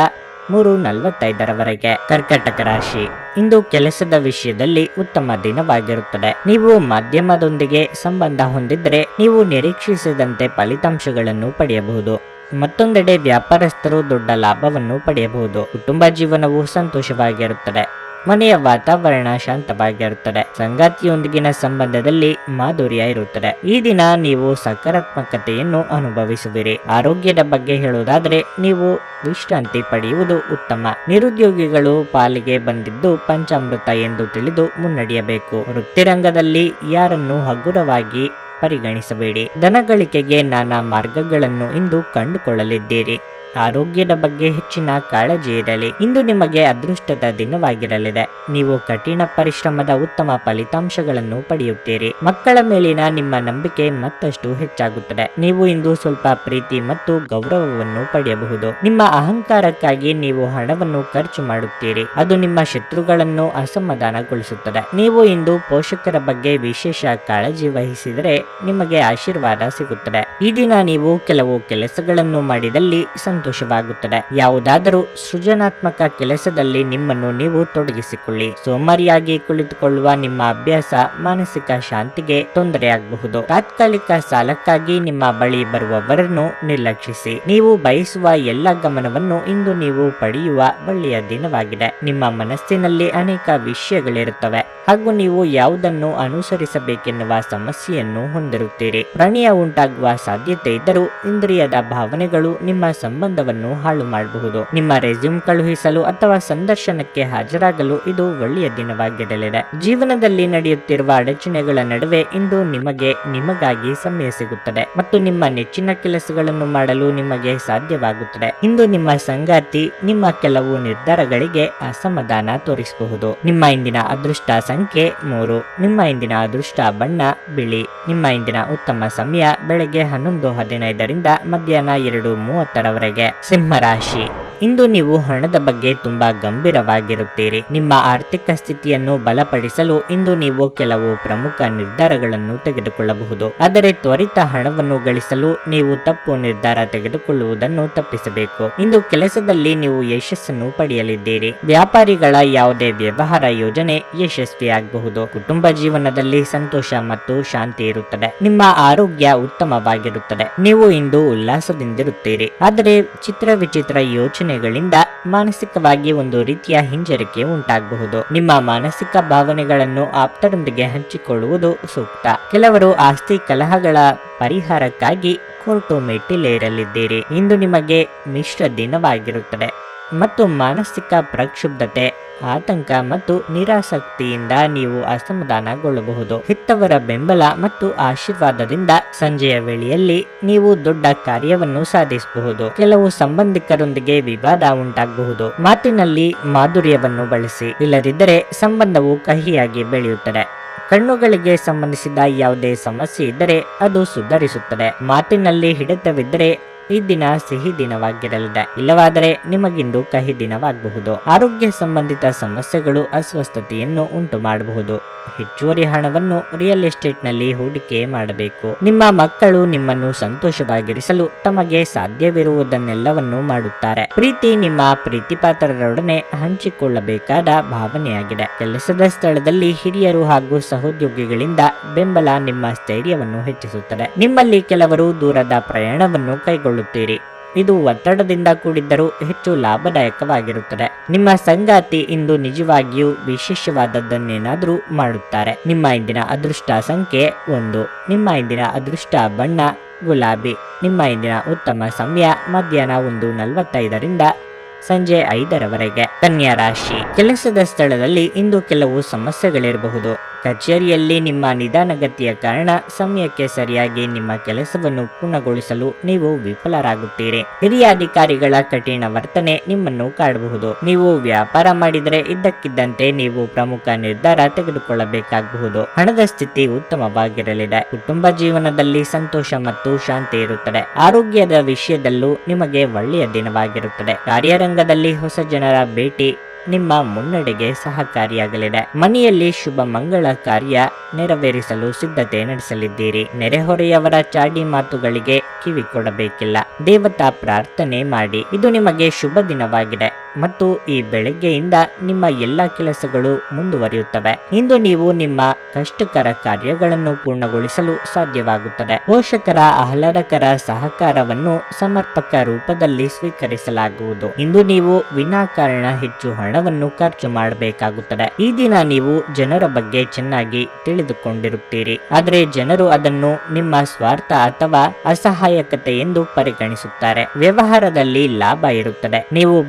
ಮೂರು ನಲವತ್ತೈದರವರೆಗೆ. ಕರ್ಕಟಕ ರಾಶಿ. ಇಂದು ಕೆಲಸದ ವಿಷಯದಲ್ಲಿ ಉತ್ತಮ ದಿನವಾಗಿರುತ್ತದೆ. ನೀವು ಮಾಧ್ಯಮದೊಂದಿಗೆ ಸಂಬಂಧ ಹೊಂದಿದ್ರೆ ನೀವು ನಿರೀಕ್ಷಿಸಿದಂತೆ ಫಲಿತಾಂಶಗಳನ್ನು ಪಡೆಯಬಹುದು. ಮತ್ತೊಂದೆಡೆ ವ್ಯಾಪಾರಸ್ಥರು ದೊಡ್ಡ ಲಾಭವನ್ನು ಪಡೆಯಬಹುದು. ಕುಟುಂಬ ಜೀವನವು ಸಂತೋಷವಾಗಿರುತ್ತದೆ. ಮನೆಯ ವಾತಾವರಣ ಶಾಂತವಾಗಿರುತ್ತದೆ. ಸಂಗಾತಿಯೊಂದಿಗಿನ ಸಂಬಂಧದಲ್ಲಿ ಮಾಧುರ್ಯ ಇರುತ್ತದೆ. ಈ ದಿನ ನೀವು ಸಕಾರಾತ್ಮಕತೆಯನ್ನು ಅನುಭವಿಸುವಿರಿ. ಆರೋಗ್ಯದ ಬಗ್ಗೆ ಹೇಳುವುದಾದರೆ ನೀವು ವಿಶ್ರಾಂತಿ ಪಡೆಯುವುದು ಉತ್ತಮ. ನಿರುದ್ಯೋಗಿಗಳು ಪಾಲಿಗೆ ಬಂದಿದ್ದು ಪಂಚಾಮೃತ ಎಂದು ತಿಳಿದು ಮುನ್ನಡೆಯಬೇಕು. ವೃತ್ತಿರಂಗದಲ್ಲಿ ಯಾರನ್ನು ಹಗುರವಾಗಿ ಪರಿಗಣಿಸಬೇಡಿ. ದನಗಳಿಕೆಗೆ ನಾನಾ ಮಾರ್ಗಗಳನ್ನು ಇಂದು ಕಂಡುಕೊಳ್ಳಲಿದ್ದೀರಿ. ಆರೋಗ್ಯದ ಬಗ್ಗೆ ಹೆಚ್ಚಿನ ಕಾಳಜಿ ಇರಲಿ. ಇಂದು ನಿಮಗೆ ಅದೃಷ್ಟದ ದಿನವಾಗಿರಲಿದೆ. ನೀವು ಕಠಿಣ ಪರಿಶ್ರಮದ ಉತ್ತಮ ಫಲಿತಾಂಶಗಳನ್ನು ಪಡೆಯುತ್ತೀರಿ. ಮಕ್ಕಳ ಮೇಲಿನ ನಿಮ್ಮ ನಂಬಿಕೆ ಮತ್ತಷ್ಟು ಹೆಚ್ಚಾಗುತ್ತದೆ. ನೀವು ಇಂದು ಸ್ವಲ್ಪ ಪ್ರೀತಿ ಮತ್ತು ಗೌರವವನ್ನು ಪಡೆಯಬಹುದು. ನಿಮ್ಮ ಅಹಂಕಾರಕ್ಕಾಗಿ ನೀವು ಹಣವನ್ನು ಖರ್ಚು ಮಾಡುತ್ತೀರಿ. ಅದು ನಿಮ್ಮ ಶತ್ರುಗಳನ್ನು ಅಸಮಾಧಾನಗೊಳಿಸುತ್ತದೆ. ನೀವು ಇಂದು ಪೋಷಕರ ಬಗ್ಗೆ ವಿಶೇಷ ಕಾಳಜಿ ವಹಿಸಿದರೆ ನಿಮಗೆ ಆಶೀರ್ವಾದ ಸಿಗುತ್ತದೆ. ಈ ದಿನ ನೀವು ಕೆಲವು ಕೆಲಸಗಳನ್ನು ಮಾಡಿದಲ್ಲಿ ಸಂತೋಷವಾಗುತ್ತದೆ. ಯಾವುದಾದರೂ ಸೃಜನಾತ್ಮಕ ಕೆಲಸದಲ್ಲಿ ನಿಮ್ಮನ್ನು ನೀವು ತೊಡಗಿಸಿಕೊಳ್ಳಿ. ಸೋಮಾರಿಯಾಗಿ ಕುಳಿತುಕೊಳ್ಳುವ ನಿಮ್ಮ ಅಭ್ಯಾಸ ಮಾನಸಿಕ ಶಾಂತಿಗೆ ತೊಂದರೆಯಾಗಬಹುದು. ತಾತ್ಕಾಲಿಕ ಸಾಲಕ್ಕಾಗಿ ನಿಮ್ಮ ಬಳಿ ಬರುವವರನ್ನು ನಿರ್ಲಕ್ಷಿಸಿ. ನೀವು ಬಯಸುವ ಎಲ್ಲ ಗಮನವನ್ನು ಇಂದು ನೀವು ಪಡೆಯುವ ಒಳ್ಳೆಯ ದಿನವಾಗಿದೆ. ನಿಮ್ಮ ಮನಸ್ಸಿನಲ್ಲಿ ಅನೇಕ ವಿಷಯಗಳಿರುತ್ತವೆ. ಹಾಗೂ ನೀವು ಯಾವುದನ್ನು ಅನುಸರಿಸಬೇಕೆನ್ನುವ ಸಮಸ್ಯೆಯನ್ನು ಹೊಂದಿರುತ್ತೀರಿ. ಪ್ರಣಯ ಉಂಟಾಗುವ ಸಾಧ್ಯತೆ ಇದ್ದರೂ ಇಂದ್ರಿಯದ ಭಾವನೆಗಳು ನಿಮ್ಮ ಸಂಬಂಧ ಸಂಬಂಧವನ್ನು ಹಾಳು ಮಾಡಬಹುದು. ನಿಮ್ಮ ರೆಸ್ಯೂಮ್ ಕಳುಹಿಸಲು ಅಥವಾ ಸಂದರ್ಶನಕ್ಕೆ ಹಾಜರಾಗಲು ಇದು ಒಳ್ಳೆಯ ದಿನವಾಗಿರಲಿದೆ. ಜೀವನದಲ್ಲಿ ನಡೆಯುತ್ತಿರುವ ಅಡಚಣೆಗಳ ನಡುವೆ ಇಂದು ನಿಮಗೆ ನಿಮಗಾಗಿ ಸಮಯ ಸಿಗುತ್ತದೆ ಮತ್ತು ನಿಮ್ಮ ನೆಚ್ಚಿನ ಕೆಲಸಗಳನ್ನು ಮಾಡಲು ನಿಮಗೆ ಸಾಧ್ಯವಾಗುತ್ತದೆ. ಇಂದು ನಿಮ್ಮ ಸಂಗಾತಿ ನಿಮ್ಮ ಕೆಲವು ನಿರ್ಧಾರಗಳಿಗೆ ಅಸಮಾಧಾನ ತೋರಿಸಬಹುದು. ನಿಮ್ಮ ಇಂದಿನ ಅದೃಷ್ಟ ಸಂಖ್ಯೆ ಮೂರು. ನಿಮ್ಮ ಇಂದಿನ ಅದೃಷ್ಟ ಬಣ್ಣ ಬಿಳಿ. ನಿಮ್ಮ ಇಂದಿನ ಉತ್ತಮ ಸಮಯ ಬೆಳಗ್ಗೆ ಹನ್ನೊಂದು ಹದಿನೈದರಿಂದ ಮಧ್ಯಾಹ್ನ ಎರಡು ಮೂವತ್ತರವರೆಗೆ. ಸಿಂಹರಾಶಿ ಇಂದು ನೀವು ಹಣದ ಬಗ್ಗೆ ತುಂಬಾ ಗಂಭೀರವಾಗಿರುತ್ತೀರಿ. ನಿಮ್ಮ ಆರ್ಥಿಕ ಸ್ಥಿತಿಯನ್ನು ಬಲಪಡಿಸಲು ಇಂದು ನೀವು ಕೆಲವು ಪ್ರಮುಖ ನಿರ್ಧಾರಗಳನ್ನು ತೆಗೆದುಕೊಳ್ಳಬಹುದು. ಆದರೆ ತ್ವರಿತ ಹಣವನ್ನು ಗಳಿಸಲು ನೀವು ತಪ್ಪು ನಿರ್ಧಾರ ತೆಗೆದುಕೊಳ್ಳುವುದನ್ನು ತಪ್ಪಿಸಬೇಕು. ಇಂದು ಕೆಲಸದಲ್ಲಿ ನೀವು ಯಶಸ್ಸನ್ನು ಪಡೆಯಲಿದ್ದೀರಿ. ವ್ಯಾಪಾರಿಗಳ ಯಾವುದೇ ವ್ಯವಹಾರ ಯೋಜನೆ ಯಶಸ್ವಿಯಾಗಬಹುದು. ಕುಟುಂಬ ಜೀವನದಲ್ಲಿ ಸಂತೋಷ ಮತ್ತು ಶಾಂತಿ ಇರುತ್ತದೆ. ನಿಮ್ಮ ಆರೋಗ್ಯ ಉತ್ತಮವಾಗಿರುತ್ತದೆ. ನೀವು ಇಂದು ಉಲ್ಲಾಸದಿಂದಿರುತ್ತೀರಿ. ಆದರೆ ಚಿತ್ರ ವಿಚಿತ್ರ ಯೋಚನೆಗಳಿಂದ ಮಾನಸಿಕವಾಗಿ ಒಂದು ರೀತಿಯ ಹಿಂಜರಿಕೆ ಉಂಟಾಗಬಹುದು. ನಿಮ್ಮ ಮಾನಸಿಕ ಭಾವನೆಗಳನ್ನು ಆಪ್ತರೊಂದಿಗೆ ಹಂಚಿಕೊಳ್ಳುವುದು ಸೂಕ್ತ. ಕೆಲವರು ಆಸ್ತಿ ಕಲಹಗಳ ಪರಿಹಾರಕ್ಕಾಗಿ ಕೋರ್ಟು ಮೆಟ್ಟಿಲೇರಲಿದ್ದೀರಿ. ಇಂದು ನಿಮಗೆ ಮಿಶ್ರ ದಿನವಾಗಿರುತ್ತದೆ. ಮತ್ತು ಮಾನಸಿಕ ಪ್ರಕ್ಷುಬ್ಧತೆ ಆತಂಕ ಮತ್ತು ನಿರಾಸಕ್ತಿಯಿಂದ ನೀವು ಅಸಮಾಧಾನಗೊಳ್ಳಬಹುದು. ಹೆತ್ತವರ ಬೆಂಬಲ ಮತ್ತು ಆಶೀರ್ವಾದದಿಂದ ಸಂಜೆಯ ವೇಳೆಯಲ್ಲಿ ನೀವು ದೊಡ್ಡ ಕಾರ್ಯವನ್ನು ಸಾಧಿಸಬಹುದು. ಕೆಲವು ಸಂಬಂಧಿಕರೊಂದಿಗೆ ವಿವಾದ ಉಂಟಾಗಬಹುದು. ಮಾತಿನಲ್ಲಿ ಮಾಧುರ್ಯವನ್ನು ಬಳಸಿ, ಇಲ್ಲದಿದ್ದರೆ ಸಂಬಂಧವು ಕಹಿಯಾಗಿ ಬೆಳೆಯುತ್ತದೆ. ಕಣ್ಣುಗಳಿಗೆ ಸಂಬಂಧಿಸಿದ ಯಾವುದೇ ಸಮಸ್ಯೆ ಇದ್ದರೆ ಅದು ಸುಧಾರಿಸುತ್ತದೆ. ಮಾತಿನಲ್ಲಿ ಹಿಡಿತವಿದ್ದರೆ ಈ ದಿನ ಸಿಹಿ ದಿನವಾಗಿರಲಿದೆ. ಇಲ್ಲವಾದರೆ ನಿಮಗಿಂದು ಕಹಿ ದಿನವಾಗಬಹುದು. ಆರೋಗ್ಯ ಸಂಬಂಧಿತ ಸಮಸ್ಯೆಗಳು, ಅಸ್ವಸ್ಥತೆಯನ್ನು ಉಂಟು ಮಾಡಬಹುದು ಹೆಚ್ಚುವರಿ ಹಣವನ್ನು ರಿಯಲ್ ಎಸ್ಟೇಟ್ನಲ್ಲಿ ಹೂಡಿಕೆ ಮಾಡಬೇಕು. ನಿಮ್ಮ ಮಕ್ಕಳು ನಿಮ್ಮನ್ನು ಸಂತೋಷವಾಗಿರಿಸಲು ತಮಗೆ ಸಾಧ್ಯವಿರುವುದನ್ನೆಲ್ಲವನ್ನು ಮಾಡುತ್ತಾರೆ. ಪ್ರೀತಿ ನಿಮ್ಮ ಪ್ರೀತಿಪಾತ್ರರೊಡನೆ ಹಂಚಿಕೊಳ್ಳಬೇಕಾದ ಭಾವನೆಯಾಗಿದೆ. ಕೆಲಸದ ಸ್ಥಳದಲ್ಲಿ ಹಿರಿಯರು ಹಾಗೂ ಸಹೋದ್ಯೋಗಿಗಳಿಂದ ಬೆಂಬಲ ನಿಮ್ಮ ಸ್ಥೈರ್ಯವನ್ನು ಹೆಚ್ಚಿಸುತ್ತದೆ. ನಿಮ್ಮಲ್ಲಿ ಕೆಲವರು ದೂರದ ಪ್ರಯಾಣವನ್ನು ಕೈಗೊಳ್ಳುತ್ತೀರಿ. ಇದು ಒತ್ತಡದಿಂದ ಕೂಡಿದ್ದರೂ ಹೆಚ್ಚು ಲಾಭದಾಯಕವಾಗಿರುತ್ತದೆ. ನಿಮ್ಮ ಸಂಗಾತಿ ಇಂದು ನಿಜವಾಗಿಯೂ ವಿಶೇಷವಾದದ್ದನ್ನೇನಾದರೂ ಮಾಡುತ್ತಾರೆ. ನಿಮ್ಮ ಇಂದಿನ ಅದೃಷ್ಟ ಸಂಖ್ಯೆ ಒಂದು. ನಿಮ್ಮ ಇಂದಿನ ಅದೃಷ್ಟ ಬಣ್ಣ, ಗುಲಾಬಿ. ನಿಮ್ಮ ಇಂದಿನ ಉತ್ತಮ ಸಮಯ ಮಧ್ಯಾಹ್ನ ಒಂದು ನಲವತ್ತೈದರಿಂದ ಸಂಜೆ ಐದರವರೆಗೆ ಕನ್ಯಾ ರಾಶಿ. ಕೆಲಸದ ಸ್ಥಳದಲ್ಲಿ ಇಂದು ಕೆಲವು ಸಮಸ್ಯೆಗಳಿರಬಹುದು. ಕಚೇರಿಯಲ್ಲಿ ನಿಮ್ಮ ನಿಧಾನಗತಿಯ ಕಾರಣ ಸಮಯಕ್ಕೆ ಸರಿಯಾಗಿ ನಿಮ್ಮ ಕೆಲಸವನ್ನು ಪೂರ್ಣಗೊಳಿಸಲು ನೀವು ವಿಫಲರಾಗುತ್ತೀರಿ. ಹಿರಿಯ ಅಧಿಕಾರಿಗಳ ಕಠಿಣ ವರ್ತನೆ ನಿಮ್ಮನ್ನು ಕಾಡಬಹುದು. ನೀವು ವ್ಯಾಪಾರ ಮಾಡಿದರೆ ಇದ್ದಕ್ಕಿದ್ದಂತೆ ನೀವು ಪ್ರಮುಖ ನಿರ್ಧಾರ ತೆಗೆದುಕೊಳ್ಳಬೇಕಾಗಬಹುದು. ಹಣದ ಸ್ಥಿತಿ ಉತ್ತಮವಾಗಿರಲಿದೆ. ಕುಟುಂಬ ಜೀವನದಲ್ಲಿ ಸಂತೋಷ ಮತ್ತು ಶಾಂತಿ ಇರುತ್ತದೆ. ಆರೋಗ್ಯದ ವಿಷಯದಲ್ಲೂ ನಿಮಗೆ ಒಳ್ಳೆಯ ದಿನವಾಗಿರುತ್ತದೆ. ಕಾರ್ಯರಂಗದಲ್ಲಿ ಹೊಸ ಜನರ ಭೇಟಿ ನಿಮ್ಮ ಮುನ್ನಡೆಗೆ ಸಹಕಾರಿಯಾಗಲಿದೆ. ಮನೆಯಲ್ಲಿ ಶುಭ ಮಂಗಳ ಕಾರ್ಯ ನೆರವೇರಿಸಲು ಸಿದ್ಧತೆ ನಡೆಸಲಿದ್ದೀರಿ. ನೆರೆಹೊರೆಯವರ ಚಾಡಿ ಮಾತುಗಳಿಗೆ ಕಿವಿ ಕೊಡಬೇಕಿಲ್ಲ ದೇವತಾ ಪ್ರಾರ್ಥನೆ ಮಾಡಿ. ಇದು ನಿಮಗೆ ಶುಭ ದಿನವಾಗಿದೆ. ಮತ್ತು ಈ ಬೆಳಗ್ಗೆಯಿಂದ ನಿಮ್ಮ ಎಲ್ಲಾ ಕೆಲಸಗಳು ಮುಂದುವರಿಯುತ್ತವೆ. ಇಂದು ನೀವು ನಿಮ್ಮ ಕಷ್ಟಕರ ಕಾರ್ಯಗಳನ್ನು ಪೂರ್ಣಗೊಳಿಸಲು ಸಾಧ್ಯವಾಗುತ್ತದೆ. ಪೋಷಕರ, ಆಹ್ಲಾದಕರ ಸಹಕಾರವನ್ನು ಸಮರ್ಪಕ ರೂಪದಲ್ಲಿ ಸ್ವೀಕರಿಸಲಾಗುವುದು. ಇಂದು ನೀವು ವಿನಾಕಾರಣ ಹೆಚ್ಚು ಹಣವನ್ನು ಖರ್ಚು ಮಾಡಬೇಕಾಗುತ್ತದೆ. ಈ ದಿನ ನೀವು ಜನರ ಬಗ್ಗೆ ಚೆನ್ನಾಗಿ ತಿಳಿದುಕೊಂಡಿರುತ್ತೀರಿ. ಆದರೆ ಜನರು ಅದನ್ನು ನಿಮ್ಮ ಸ್ವಾರ್ಥ ಅಥವಾ ಅಸಹಾಯಕತೆ ಎಂದು ಪರಿಗಣಿಸುತ್ತಾರೆ. ವ್ಯವಹಾರದಲ್ಲಿ ಲಾಭ ಇರುತ್ತದೆ. ನೀವು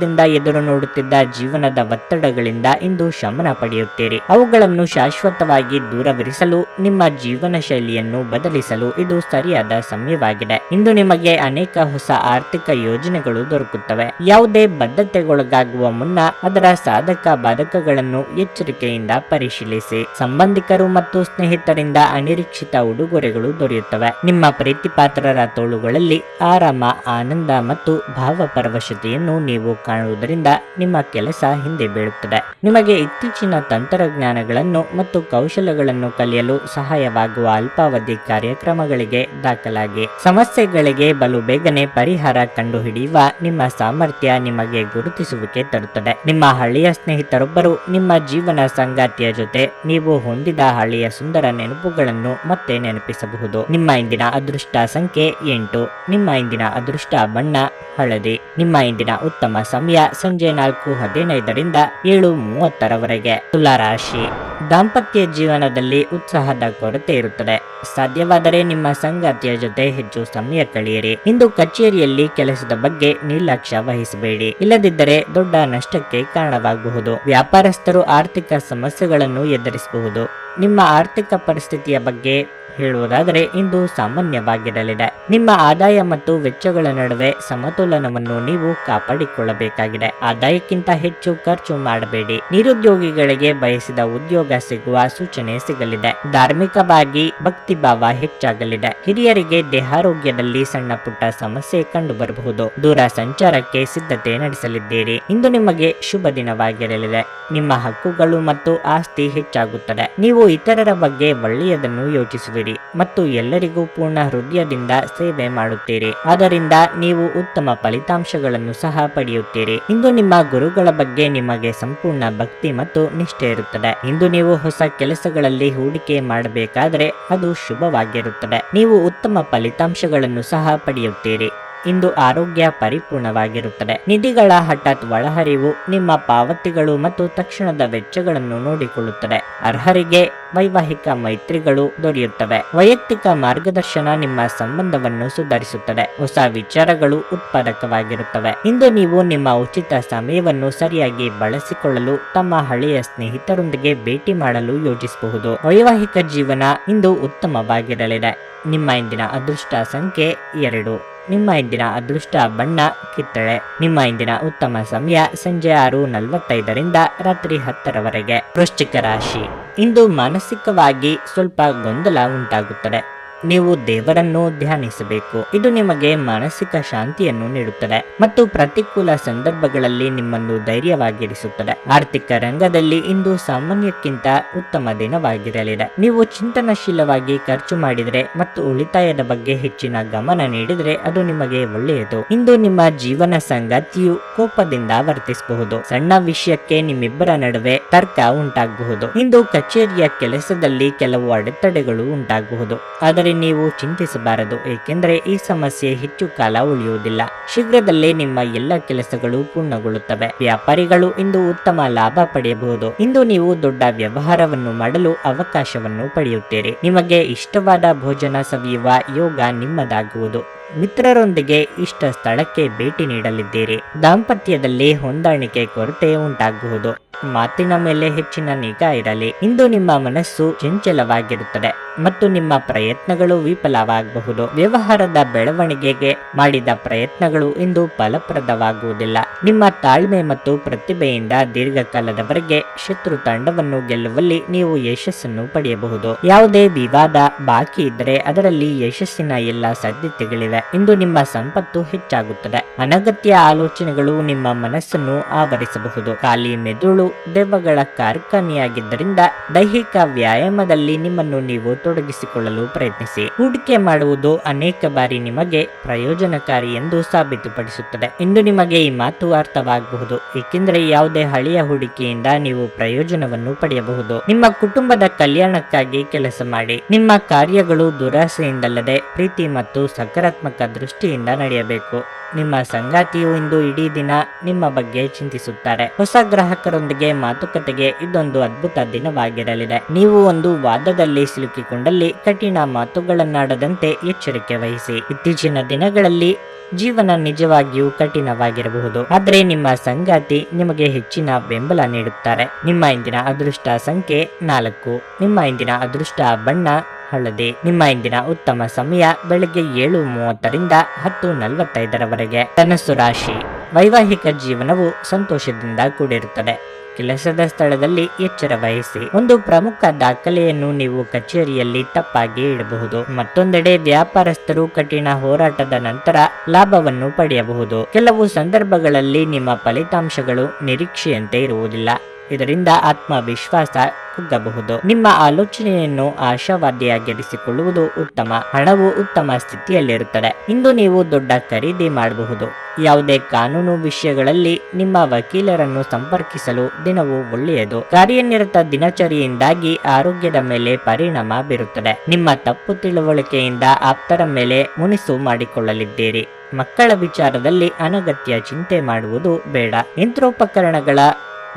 ಬಹುಕಾಲದಿಂದ ಎದುರು ನೋಡುತ್ತಿದ್ದ ಜೀವನದ ಒತ್ತಡಗಳಿಂದ ಇಂದು ಶಮನ ಪಡೆಯುತ್ತೀರಿ. ಅವುಗಳನ್ನು ಶಾಶ್ವತವಾಗಿ ದೂರವಿರಿಸಲು, ನಿಮ್ಮ ಜೀವನ ಶೈಲಿಯನ್ನು ಬದಲಿಸಲು ಇದು ಸರಿಯಾದ ಸಮಯವಾಗಿದೆ. ಇಂದು ನಿಮಗೆ ಅನೇಕ ಹೊಸ ಆರ್ಥಿಕ ಯೋಜನೆಗಳು ದೊರಕುತ್ತವೆ. ಯಾವುದೇ ಬದ್ಧತೆಗೊಳಗಾಗುವ ಮುನ್ನ ಅದರ ಸಾಧಕ ಬಾಧಕಗಳನ್ನು ಎಚ್ಚರಿಕೆಯಿಂದ ಪರಿಶೀಲಿಸಿ. ಸಂಬಂಧಿಕರು ಮತ್ತು ಸ್ನೇಹಿತರಿಂದ ಅನಿರೀಕ್ಷಿತ ಉಡುಗೊರೆಗಳು ದೊರೆಯುತ್ತವೆ. ನಿಮ್ಮ ಪ್ರೀತಿಪಾತ್ರರ ತೋಳುಗಳಲ್ಲಿ ಆರಾಮ, ಆನಂದ ಮತ್ತು ಭಾವಪರವಶತೆಯನ್ನು ನೀವು ಕಾಣುವುದರಿಂದ ನಿಮ್ಮ ಕೆಲಸ ಹಿಂದೆ ಬೀಳುತ್ತದೆ. ನಿಮಗೆ ಇತ್ತೀಚಿನ ತಂತ್ರಜ್ಞಾನಗಳನ್ನು ಮತ್ತು ಕೌಶಲಗಳನ್ನು ಕಲಿಯಲು ಸಹಾಯವಾಗುವ ಅಲ್ಪಾವಧಿ ಕಾರ್ಯಕ್ರಮಗಳಿಗೆ ದಾಖಲಾಗಿ. ಸಮಸ್ಯೆಗಳಿಗೆ ಬಲು ಬೇಗನೆ ಪರಿಹಾರ ಕಂಡುಹಿಡಿಯುವ ನಿಮ್ಮ ಸಾಮರ್ಥ್ಯ ನಿಮಗೆ ಗುರುತಿಸುವಿಕೆ ತರುತ್ತದೆ. ನಿಮ್ಮ ಹಳೆಯ ಸ್ನೇಹಿತರೊಬ್ಬರು ನಿಮ್ಮ ಜೀವನ ಸಂಗಾತಿಯ ಜೊತೆ ನೀವು ಹೊಂದಿದ ಹಳೆಯ ಸುಂದರ ನೆನಪುಗಳನ್ನು ಮತ್ತೆ ನೆನಪಿಸಬಹುದು. ನಿಮ್ಮ ಇಂದಿನ ಅದೃಷ್ಟ ಸಂಖ್ಯೆ ಎಂಟು. ನಿಮ್ಮ ಇಂದಿನ ಅದೃಷ್ಟ ಬಣ್ಣ ಹಳದಿ. ನಿಮ್ಮ ಇಂದಿನ ಉತ್ತಮ ಸಮಯ ಸಂಜೆ ನಾಲ್ಕು ಹದಿನೈದರಿಂದ ಏಳು ಮೂವತ್ತರವರೆಗೆ ತುಲಾರಾಶಿ ದಾಂಪತ್ಯ ಜೀವನದಲ್ಲಿ ಉತ್ಸಾಹದ ಕೊರತೆ ಇರುತ್ತದೆ. ಸಾಧ್ಯವಾದರೆ ನಿಮ್ಮ ಸಂಗಾತಿಯ ಜೊತೆ ಹೆಚ್ಚು ಸಮಯ ಕಳೆಯಿರಿ. ಇಂದು ಕಚೇರಿಯಲ್ಲಿ ಕೆಲಸದ ಬಗ್ಗೆ ನಿರ್ಲಕ್ಷ್ಯ ವಹಿಸಬೇಡಿ. ಇಲ್ಲದಿದ್ದರೆ ದೊಡ್ಡ ನಷ್ಟಕ್ಕೆ ಕಾರಣವಾಗಬಹುದು. ವ್ಯಾಪಾರಸ್ಥರು ಆರ್ಥಿಕ ಸಮಸ್ಯೆಗಳನ್ನು ಎದುರಿಸಬಹುದು. ನಿಮ್ಮ ಆರ್ಥಿಕ ಪರಿಸ್ಥಿತಿಯ ಬಗ್ಗೆ ಹೇಳುವುದಾದರೆ ಇಂದು ಸಾಮಾನ್ಯವಾಗಿರಲಿದೆ. ನಿಮ್ಮ ಆದಾಯ ಮತ್ತು ವೆಚ್ಚಗಳ ನಡುವೆ ಸಮತೋಲನವನ್ನು ನೀವು ಕಾಪಾಡಿಕೊಳ್ಳಬೇಕಾಗಿದೆ. ಆದಾಯಕ್ಕಿಂತ ಹೆಚ್ಚು ಖರ್ಚು ಮಾಡಬೇಡಿ. ನಿರುದ್ಯೋಗಿಗಳಿಗೆ ಬಯಸಿದ ಉದ್ಯೋಗ ಸಿಗುವ ಸೂಚನೆ ಸಿಗಲಿದೆ. ಧಾರ್ಮಿಕವಾಗಿ ಭಕ್ತಿಭಾವ ಹೆಚ್ಚಾಗಲಿದೆ. ಹಿರಿಯರಿಗೆ ದೇಹಾರೋಗ್ಯದಲ್ಲಿ ಸಣ್ಣ ಪುಟ್ಟ ಸಮಸ್ಯೆ ಕಂಡು ಬರಬಹುದು ದೂರ ಸಂಚಾರಕ್ಕೆ ಸಿದ್ಧತೆ ನಡೆಸಲಿದ್ದೀರಿ. ಇಂದು ನಿಮಗೆ ಶುಭ ದಿನವಾಗಿರಲಿದೆ. ನಿಮ್ಮ ಹಕ್ಕುಗಳು ಮತ್ತು ಆಸ್ತಿ ಹೆಚ್ಚಾಗುತ್ತದೆ. ನೀವು ಇತರರ ಬಗ್ಗೆ ಒಳ್ಳೆಯದನ್ನು ಯೋಚಿಸುವಿರಿ. ಮತ್ತು ಎಲ್ಲರಿಗೂ ಪೂರ್ಣ ಹೃದಯದಿಂದ ಸೇವೆ ಮಾಡುತ್ತೀರಿ. ಅದರಿಂದ ನೀವು ಉತ್ತಮ ಫಲಿತಾಂಶಗಳನ್ನು ಸಹ ಪಡೆಯುತ್ತೀರಿ. ಇಂದು ನಿಮ್ಮ ಗುರುಗಳ ಬಗ್ಗೆ ನಿಮಗೆ ಸಂಪೂರ್ಣ ಭಕ್ತಿ ಮತ್ತು ನಿಷ್ಠೆ ಇರುತ್ತದೆ. ಇಂದು ನೀವು ಹೊಸ ಕೆಲಸಗಳಲ್ಲಿ ಹೂಡಿಕೆ ಮಾಡಬೇಕಾದರೆ ಅದು ಶುಭವಾಗಿರುತ್ತದೆ. ನೀವು ಉತ್ತಮ ಫಲಿತಾಂಶಗಳನ್ನು ಸಹ ಪಡೆಯುತ್ತೀರಿ. ಇಂದು ಆರೋಗ್ಯ ಪರಿಪೂರ್ಣವಾಗಿರುತ್ತದೆ. ನಿಧಿಗಳ ಹಠಾತ್ ಒಳಹರಿವು ನಿಮ್ಮ ಪಾವತಿಗಳು ಮತ್ತು ತಕ್ಷಣದ ವೆಚ್ಚಗಳನ್ನು ನೋಡಿಕೊಳ್ಳುತ್ತದೆ. ಅರ್ಹರಿಗೆ ವೈವಾಹಿಕ ಮೈತ್ರಿಗಳು ದೊರೆಯುತ್ತವೆ. ವೈಯಕ್ತಿಕ ಮಾರ್ಗದರ್ಶನ ನಿಮ್ಮ ಸಂಬಂಧವನ್ನು ಸುಧಾರಿಸುತ್ತದೆ. ಹೊಸ ವಿಚಾರಗಳು ಉತ್ಪಾದಕವಾಗಿರುತ್ತವೆ. ಇಂದು ನೀವು ನಿಮ್ಮ ಉಚಿತ ಸಮಯವನ್ನು ಸರಿಯಾಗಿ ಬಳಸಿಕೊಳ್ಳಲು, ತಮ್ಮ ಹಳೆಯ ಸ್ನೇಹಿತರೊಂದಿಗೆ ಭೇಟಿ ಮಾಡಲು ಯೋಜಿಸಬಹುದು. ವೈವಾಹಿಕ ಜೀವನ ಇಂದು ಉತ್ತಮವಾಗಿರಲಿದೆ. ನಿಮ್ಮ ಇಂದಿನ ಅದೃಷ್ಟ ಸಂಖ್ಯೆ ಎರಡು. ನಿಮ್ಮ ಇಂದಿನ ಅದೃಷ್ಟ ಬಣ್ಣ ಕಿತ್ತಳೆ. ನಿಮ್ಮ ಇಂದಿನ ಉತ್ತಮ ಸಮಯ ಸಂಜೆ ಆರು ನಲವತ್ತೈದರಿಂದ ರಾತ್ರಿ ಹತ್ತರವರೆಗೆ. ವೃಶ್ಚಿಕ ರಾಶಿ. ಇಂದು ಮಾನಸಿಕವಾಗಿ ಸ್ವಲ್ಪ ಗೊಂದಲ ಉಂಟಾಗುತ್ತದೆ. ನೀವು ದೇವರನ್ನು ಧ್ಯಾನಿಸಬೇಕು. ಇದು ನಿಮಗೆ ಮಾನಸಿಕ ಶಾಂತಿಯನ್ನು ನೀಡುತ್ತದೆ ಮತ್ತು ಪ್ರತಿಕೂಲ ಸಂದರ್ಭಗಳಲ್ಲಿ ನಿಮ್ಮನ್ನು ಧೈರ್ಯವಾಗಿರಿಸುತ್ತದೆ. ಆರ್ಥಿಕ ರಂಗದಲ್ಲಿ ಇಂದು ಸಾಮಾನ್ಯಕ್ಕಿಂತ ಉತ್ತಮ ದಿನವಾಗಿರಲಿದೆ. ನೀವು ಚಿಂತನಶೀಲವಾಗಿ ಖರ್ಚು ಮಾಡಿದರೆ ಮತ್ತು ಉಳಿತಾಯದ ಬಗ್ಗೆ ಹೆಚ್ಚಿನ ಗಮನ ನೀಡಿದರೆ ಅದು ನಿಮಗೆ ಒಳ್ಳೆಯದು. ಇಂದು ನಿಮ್ಮ ಜೀವನ ಸಂಗಾತಿಯು ಕೋಪದಿಂದ ವರ್ತಿಸಬಹುದು. ಸಣ್ಣ ವಿಷಯಕ್ಕೆ ನಿಮ್ಮಿಬ್ಬರ ನಡುವೆ ತರ್ಕ ಉಂಟಾಗಬಹುದು. ಇಂದು ಕಚೇರಿಯ ಕೆಲಸದಲ್ಲಿ ಕೆಲವು ಅಡೆತಡೆಗಳು ಉಂಟಾಗಬಹುದು. ಆದರೆ ನೀವು ಚಿಂತಿಸಬಾರದು, ಏಕೆಂದರೆ ಈ ಸಮಸ್ಯೆ ಹೆಚ್ಚು ಕಾಲ ಉಳಿಯುವುದಿಲ್ಲ. ಶೀಘ್ರದಲ್ಲೇ ನಿಮ್ಮ ಎಲ್ಲ ಕೆಲಸಗಳು ಪೂರ್ಣಗೊಳ್ಳುತ್ತವೆ. ವ್ಯಾಪಾರಿಗಳು ಇಂದು ಉತ್ತಮ ಲಾಭ ಪಡೆಯಬಹುದು. ಇಂದು ನೀವು ದೊಡ್ಡ ವ್ಯವಹಾರವನ್ನು ಮಾಡಲು ಅವಕಾಶವನ್ನು ಪಡೆಯುತ್ತೀರಿ. ನಿಮಗೆ ಇಷ್ಟವಾದ ಭೋಜನ ಸವಿಯುವ ಯೋಗ ನಿಮ್ಮದಾಗುವುದು. ಮಿತ್ರರೊಂದಿಗೆ ಇಷ್ಟ ಸ್ಥಳಕ್ಕೆ ಭೇಟಿ ನೀಡಲಿದ್ದೀರಿ. ದಾಂಪತ್ಯದಲ್ಲಿ ಹೊಂದಾಣಿಕೆ ಕೊರತೆ ಉಂಟಾಗಬಹುದು ಮಾತಿನ ಮೇಲೆ ಹೆಚ್ಚಿನ ನಿಗಾ ಇರಲಿ. ಇಂದು ನಿಮ್ಮ ಮನಸ್ಸು ಚಂಚಲವಾಗಿರುತ್ತದೆ ಮತ್ತು ನಿಮ್ಮ ಪ್ರಯತ್ನಗಳು ವಿಫಲವಾಗಬಹುದು. ವ್ಯವಹಾರದ ಬೆಳವಣಿಗೆಗೆ ಮಾಡಿದ ಪ್ರಯತ್ನಗಳು ಇಂದು ಫಲಪ್ರದವಾಗುವುದಿಲ್ಲ. ನಿಮ್ಮ ತಾಳ್ಮೆ ಮತ್ತು ಪ್ರತಿಭೆಯಿಂದ ದೀರ್ಘಕಾಲದವರೆಗೆ ಶತ್ರು ತಂಡವನ್ನು ಗೆಲ್ಲುವಲ್ಲಿ ನೀವು ಯಶಸ್ಸನ್ನು ಪಡೆಯಬಹುದು. ಯಾವುದೇ ವಿವಾದ ಬಾಕಿ ಇದ್ದರೆ ಅದರಲ್ಲಿ ಯಶಸ್ಸಿನ ಎಲ್ಲ ಸಾಧ್ಯತೆಗಳಿವೆ. ಇಂದು ನಿಮ್ಮ ಸಂಪತ್ತು ಹೆಚ್ಚಾಗುತ್ತದೆ. ಅನಗತ್ಯ ಆಲೋಚನೆಗಳು ನಿಮ್ಮ ಮನಸ್ಸನ್ನು ಆವರಿಸಬಹುದು. ಖಾಲಿ ಮೆದುಳು ದೆವ್ವಗಳ ಕಾರ್ಖಾನೆಯಾಗಿದ್ದರಿಂದ ದೈಹಿಕ ವ್ಯಾಯಾಮದಲ್ಲಿ ನಿಮ್ಮನ್ನು ನೀವು ತೊಡಗಿಸಿಕೊಳ್ಳಲು ಪ್ರಯತ್ನಿಸಿ. ಹೂಡಿಕೆ ಮಾಡುವುದು ಅನೇಕ ಬಾರಿ ನಿಮಗೆ ಪ್ರಯೋಜನಕಾರಿ ಎಂದು ಸಾಬೀತುಪಡಿಸುತ್ತದೆ. ಇಂದು ನಿಮಗೆ ಈ ಮಾತು ಅರ್ಥವಾಗಬಹುದು. ಏಕೆಂದರೆ ಯಾವುದೇ ಹಳೆಯ ಹೂಡಿಕೆಯಿಂದ ನೀವು ಪ್ರಯೋಜನವನ್ನು ಪಡೆಯಬಹುದು. ನಿಮ್ಮ ಕುಟುಂಬದ ಕಲ್ಯಾಣಕ್ಕಾಗಿ ಕೆಲಸ ಮಾಡಿ. ನಿಮ್ಮ ಕಾರ್ಯಗಳು ದುರಾಸೆಯಿಂದಲ್ಲದೆ ಪ್ರೀತಿ ಮತ್ತು ಸಕಾರಾತ್ಮಕ ದೃಷ್ಟಿಯಿಂದ ನಡೆಯಬೇಕು. ನಿಮ್ಮ ಸಂಗಾತಿಯು ಇಂದು ಇಡೀ ದಿನ ನಿಮ್ಮ ಬಗ್ಗೆ ಚಿಂತಿಸುತ್ತಾರೆ. ಹೊಸ ಗ್ರಾಹಕರೊಂದಿಗೆ ಮಾತುಕತೆಗೆ ಇದೊಂದು ಅದ್ಭುತ ದಿನವಾಗಿರಲಿದೆ. ನೀವು ಒಂದು ವಾದದಲ್ಲಿ ಸಿಲುಕಿಕೊಂಡಲ್ಲಿ ಕಠಿಣ ಮಾತುಗಳನ್ನಾಡದಂತೆ ಎಚ್ಚರಿಕೆ ವಹಿಸಿ. ಇತ್ತೀಚಿನ ದಿನಗಳಲ್ಲಿ ಜೀವನ ನಿಜವಾಗಿಯೂ ಕಠಿಣವಾಗಿರಬಹುದು. ಆದರೆ ನಿಮ್ಮ ಸಂಗಾತಿ ನಿಮಗೆ ಹೆಚ್ಚಿನ ಬೆಂಬಲ ನೀಡುತ್ತಾರೆ. ನಿಮ್ಮ ಇಂದಿನ ಅದೃಷ್ಟ ಸಂಖ್ಯೆ ನಾಲ್ಕು. ನಿಮ್ಮ ಇಂದಿನ ಅದೃಷ್ಟ ಬಣ್ಣ ಹಳದಿ. ನಿಮ್ಮ ಇಂದಿನ ಉತ್ತಮ ಸಮಯ ಬೆಳಗ್ಗೆ ಏಳು ಮೂವತ್ತರಿಂದ ಹತ್ತು ನಲವತ್ತೈದರವರೆಗೆ. ಧನಸ್ಸು ರಾಶಿ. ವೈವಾಹಿಕ ಜೀವನವು ಸಂತೋಷದಿಂದ ಕೂಡಿರುತ್ತದೆ. ಕೆಲಸದ ಸ್ಥಳದಲ್ಲಿ ಎಚ್ಚರ ವಹಿಸಿ. ಒಂದು ಪ್ರಮುಖ ದಾಖಲೆಯನ್ನು ನೀವು ಕಚೇರಿಯಲ್ಲಿ ತಪ್ಪಾಗಿ ಇಡಬಹುದು. ಮತ್ತೊಂದೆಡೆ ವ್ಯಾಪಾರಸ್ಥರು ಕಠಿಣ ಹೋರಾಟದ ನಂತರ ಲಾಭವನ್ನು ಪಡೆಯಬಹುದು. ಕೆಲವು ಸಂದರ್ಭಗಳಲ್ಲಿ ನಿಮ್ಮ ಫಲಿತಾಂಶಗಳು ನಿರೀಕ್ಷೆಯಂತೆ ಇರುವುದಿಲ್ಲ. ಇದರಿಂದ ಆತ್ಮವಿಶ್ವಾಸ ಕುಗ್ಗಬಹುದು. ನಿಮ್ಮ ಆಲೋಚನೆಯನ್ನು ಆಶಾವಾದಿಯಾಗಿರಿಸಿಕೊಳ್ಳುವುದು ಉತ್ತಮ. ಹಣವು ಉತ್ತಮ ಸ್ಥಿತಿಯಲ್ಲಿರುತ್ತದೆ. ಇಂದು ನೀವು ದೊಡ್ಡ ಖರೀದಿ ಮಾಡಬಹುದು. ಯಾವುದೇ ಕಾನೂನು ವಿಷಯಗಳಲ್ಲಿ ನಿಮ್ಮ ವಕೀಲರನ್ನು ಸಂಪರ್ಕಿಸಲು ದಿನವು ಒಳ್ಳೆಯದು. ಕಾರ್ಯನಿರತ ದಿನಚರಿಯಿಂದಾಗಿ ಆರೋಗ್ಯದ ಮೇಲೆ ಪರಿಣಾಮ ಬೀರುತ್ತದೆ. ನಿಮ್ಮ ತಪ್ಪು ತಿಳುವಳಿಕೆಯಿಂದ ಆಪ್ತರ ಮೇಲೆ ಮುನಿಸು ಮಾಡಿಕೊಳ್ಳಲಿದ್ದೀರಿ. ಮಕ್ಕಳ ವಿಚಾರದಲ್ಲಿ ಅನಗತ್ಯ ಚಿಂತೆ ಮಾಡುವುದು ಬೇಡ. ಯಂತ್ರೋಪಕರಣಗಳ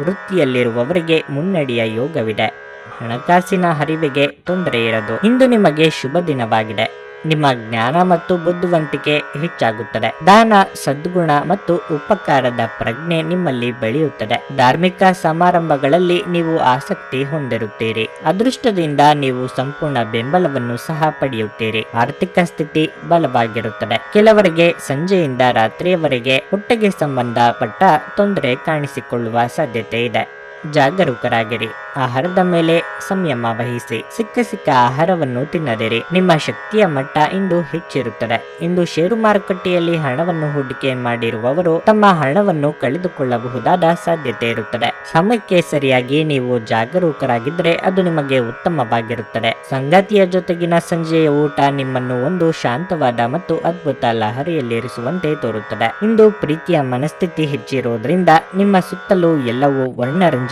ವೃತ್ತಿಯಲ್ಲಿರುವವರಿಗೆ ಮುನ್ನಡೆಯ ಯೋಗವಿದೆ. ಹಣಕಾಸಿನ ಹರಿವಿಗೆ ತೊಂದರೆ ಇರದು. ಇಂದು ನಿಮಗೆ ಶುಭ ದಿನವಾಗಿದೆ. ನಿಮ್ಮ ಜ್ಞಾನ ಮತ್ತು ಬುದ್ಧಿವಂತಿಕೆ ಹೆಚ್ಚಾಗುತ್ತದೆ. ದಾನ, ಸದ್ಗುಣ ಮತ್ತು ಉಪಕಾರದ ಪ್ರಜ್ಞೆ ನಿಮ್ಮಲ್ಲಿ ಬೆಳೆಯುತ್ತದೆ. ಧಾರ್ಮಿಕ ಸಮಾರಂಭಗಳಲ್ಲಿ ನೀವು ಆಸಕ್ತಿ ಹೊಂದಿರುತ್ತೀರಿ. ಅದೃಷ್ಟದಿಂದ ನೀವು ಸಂಪೂರ್ಣ ಬೆಂಬಲವನ್ನು ಸಹ ಪಡೆಯುತ್ತೀರಿ. ಆರ್ಥಿಕ ಸ್ಥಿತಿ ಬಲವಾಗಿರುತ್ತದೆ. ಕೆಲವರಿಗೆ ಸಂಜೆಯಿಂದ ರಾತ್ರಿಯವರೆಗೆ ಹೊಟ್ಟೆಗೆ ಸಂಬಂಧಪಟ್ಟ ತೊಂದರೆ ಕಾಣಿಸಿಕೊಳ್ಳುವ ಸಾಧ್ಯತೆ ಇದೆ. ಜಾಗರೂಕರಾಗಿರಿ. ಆಹಾರದ ಮೇಲೆ ಸಂಯಮ ವಹಿಸಿ. ಸಿಕ್ಕ ಸಿಕ್ಕ ಆಹಾರವನ್ನು ತಿನ್ನದಿರಿ. ನಿಮ್ಮ ಶಕ್ತಿಯ ಮಟ್ಟ ಇಂದು ಹೆಚ್ಚಿರುತ್ತದೆ. ಇಂದು ಷೇರು ಮಾರುಕಟ್ಟೆಯಲ್ಲಿ ಹಣವನ್ನು ಹೂಡಿಕೆ ಮಾಡಿರುವವರು ತಮ್ಮ ಹಣವನ್ನು ಕಳೆದುಕೊಳ್ಳಬಹುದಾದ ಸಾಧ್ಯತೆ ಇರುತ್ತದೆ. ಸಮಯಕ್ಕೆ ಸರಿಯಾಗಿ ನೀವು ಜಾಗರೂಕರಾಗಿದ್ದರೆ ಅದು ನಿಮಗೆ ಉತ್ತಮವಾಗಿರುತ್ತದೆ. ಸಂಗಾತಿಯ ಜೊತೆಗಿನ ಸಂಜೆಯ ಊಟ ನಿಮ್ಮನ್ನು ಒಂದು ಶಾಂತವಾದ ಮತ್ತು ಅದ್ಭುತ ಲಹರಿಯಲ್ಲಿರಿಸುವಂತೆ ತೋರುತ್ತದೆ. ಇಂದು ಪ್ರೀತಿಯ ಮನಸ್ಥಿತಿ ಹೆಚ್ಚಿರುವುದರಿಂದ ನಿಮ್ಮ ಸುತ್ತಲೂ ಎಲ್ಲವೂ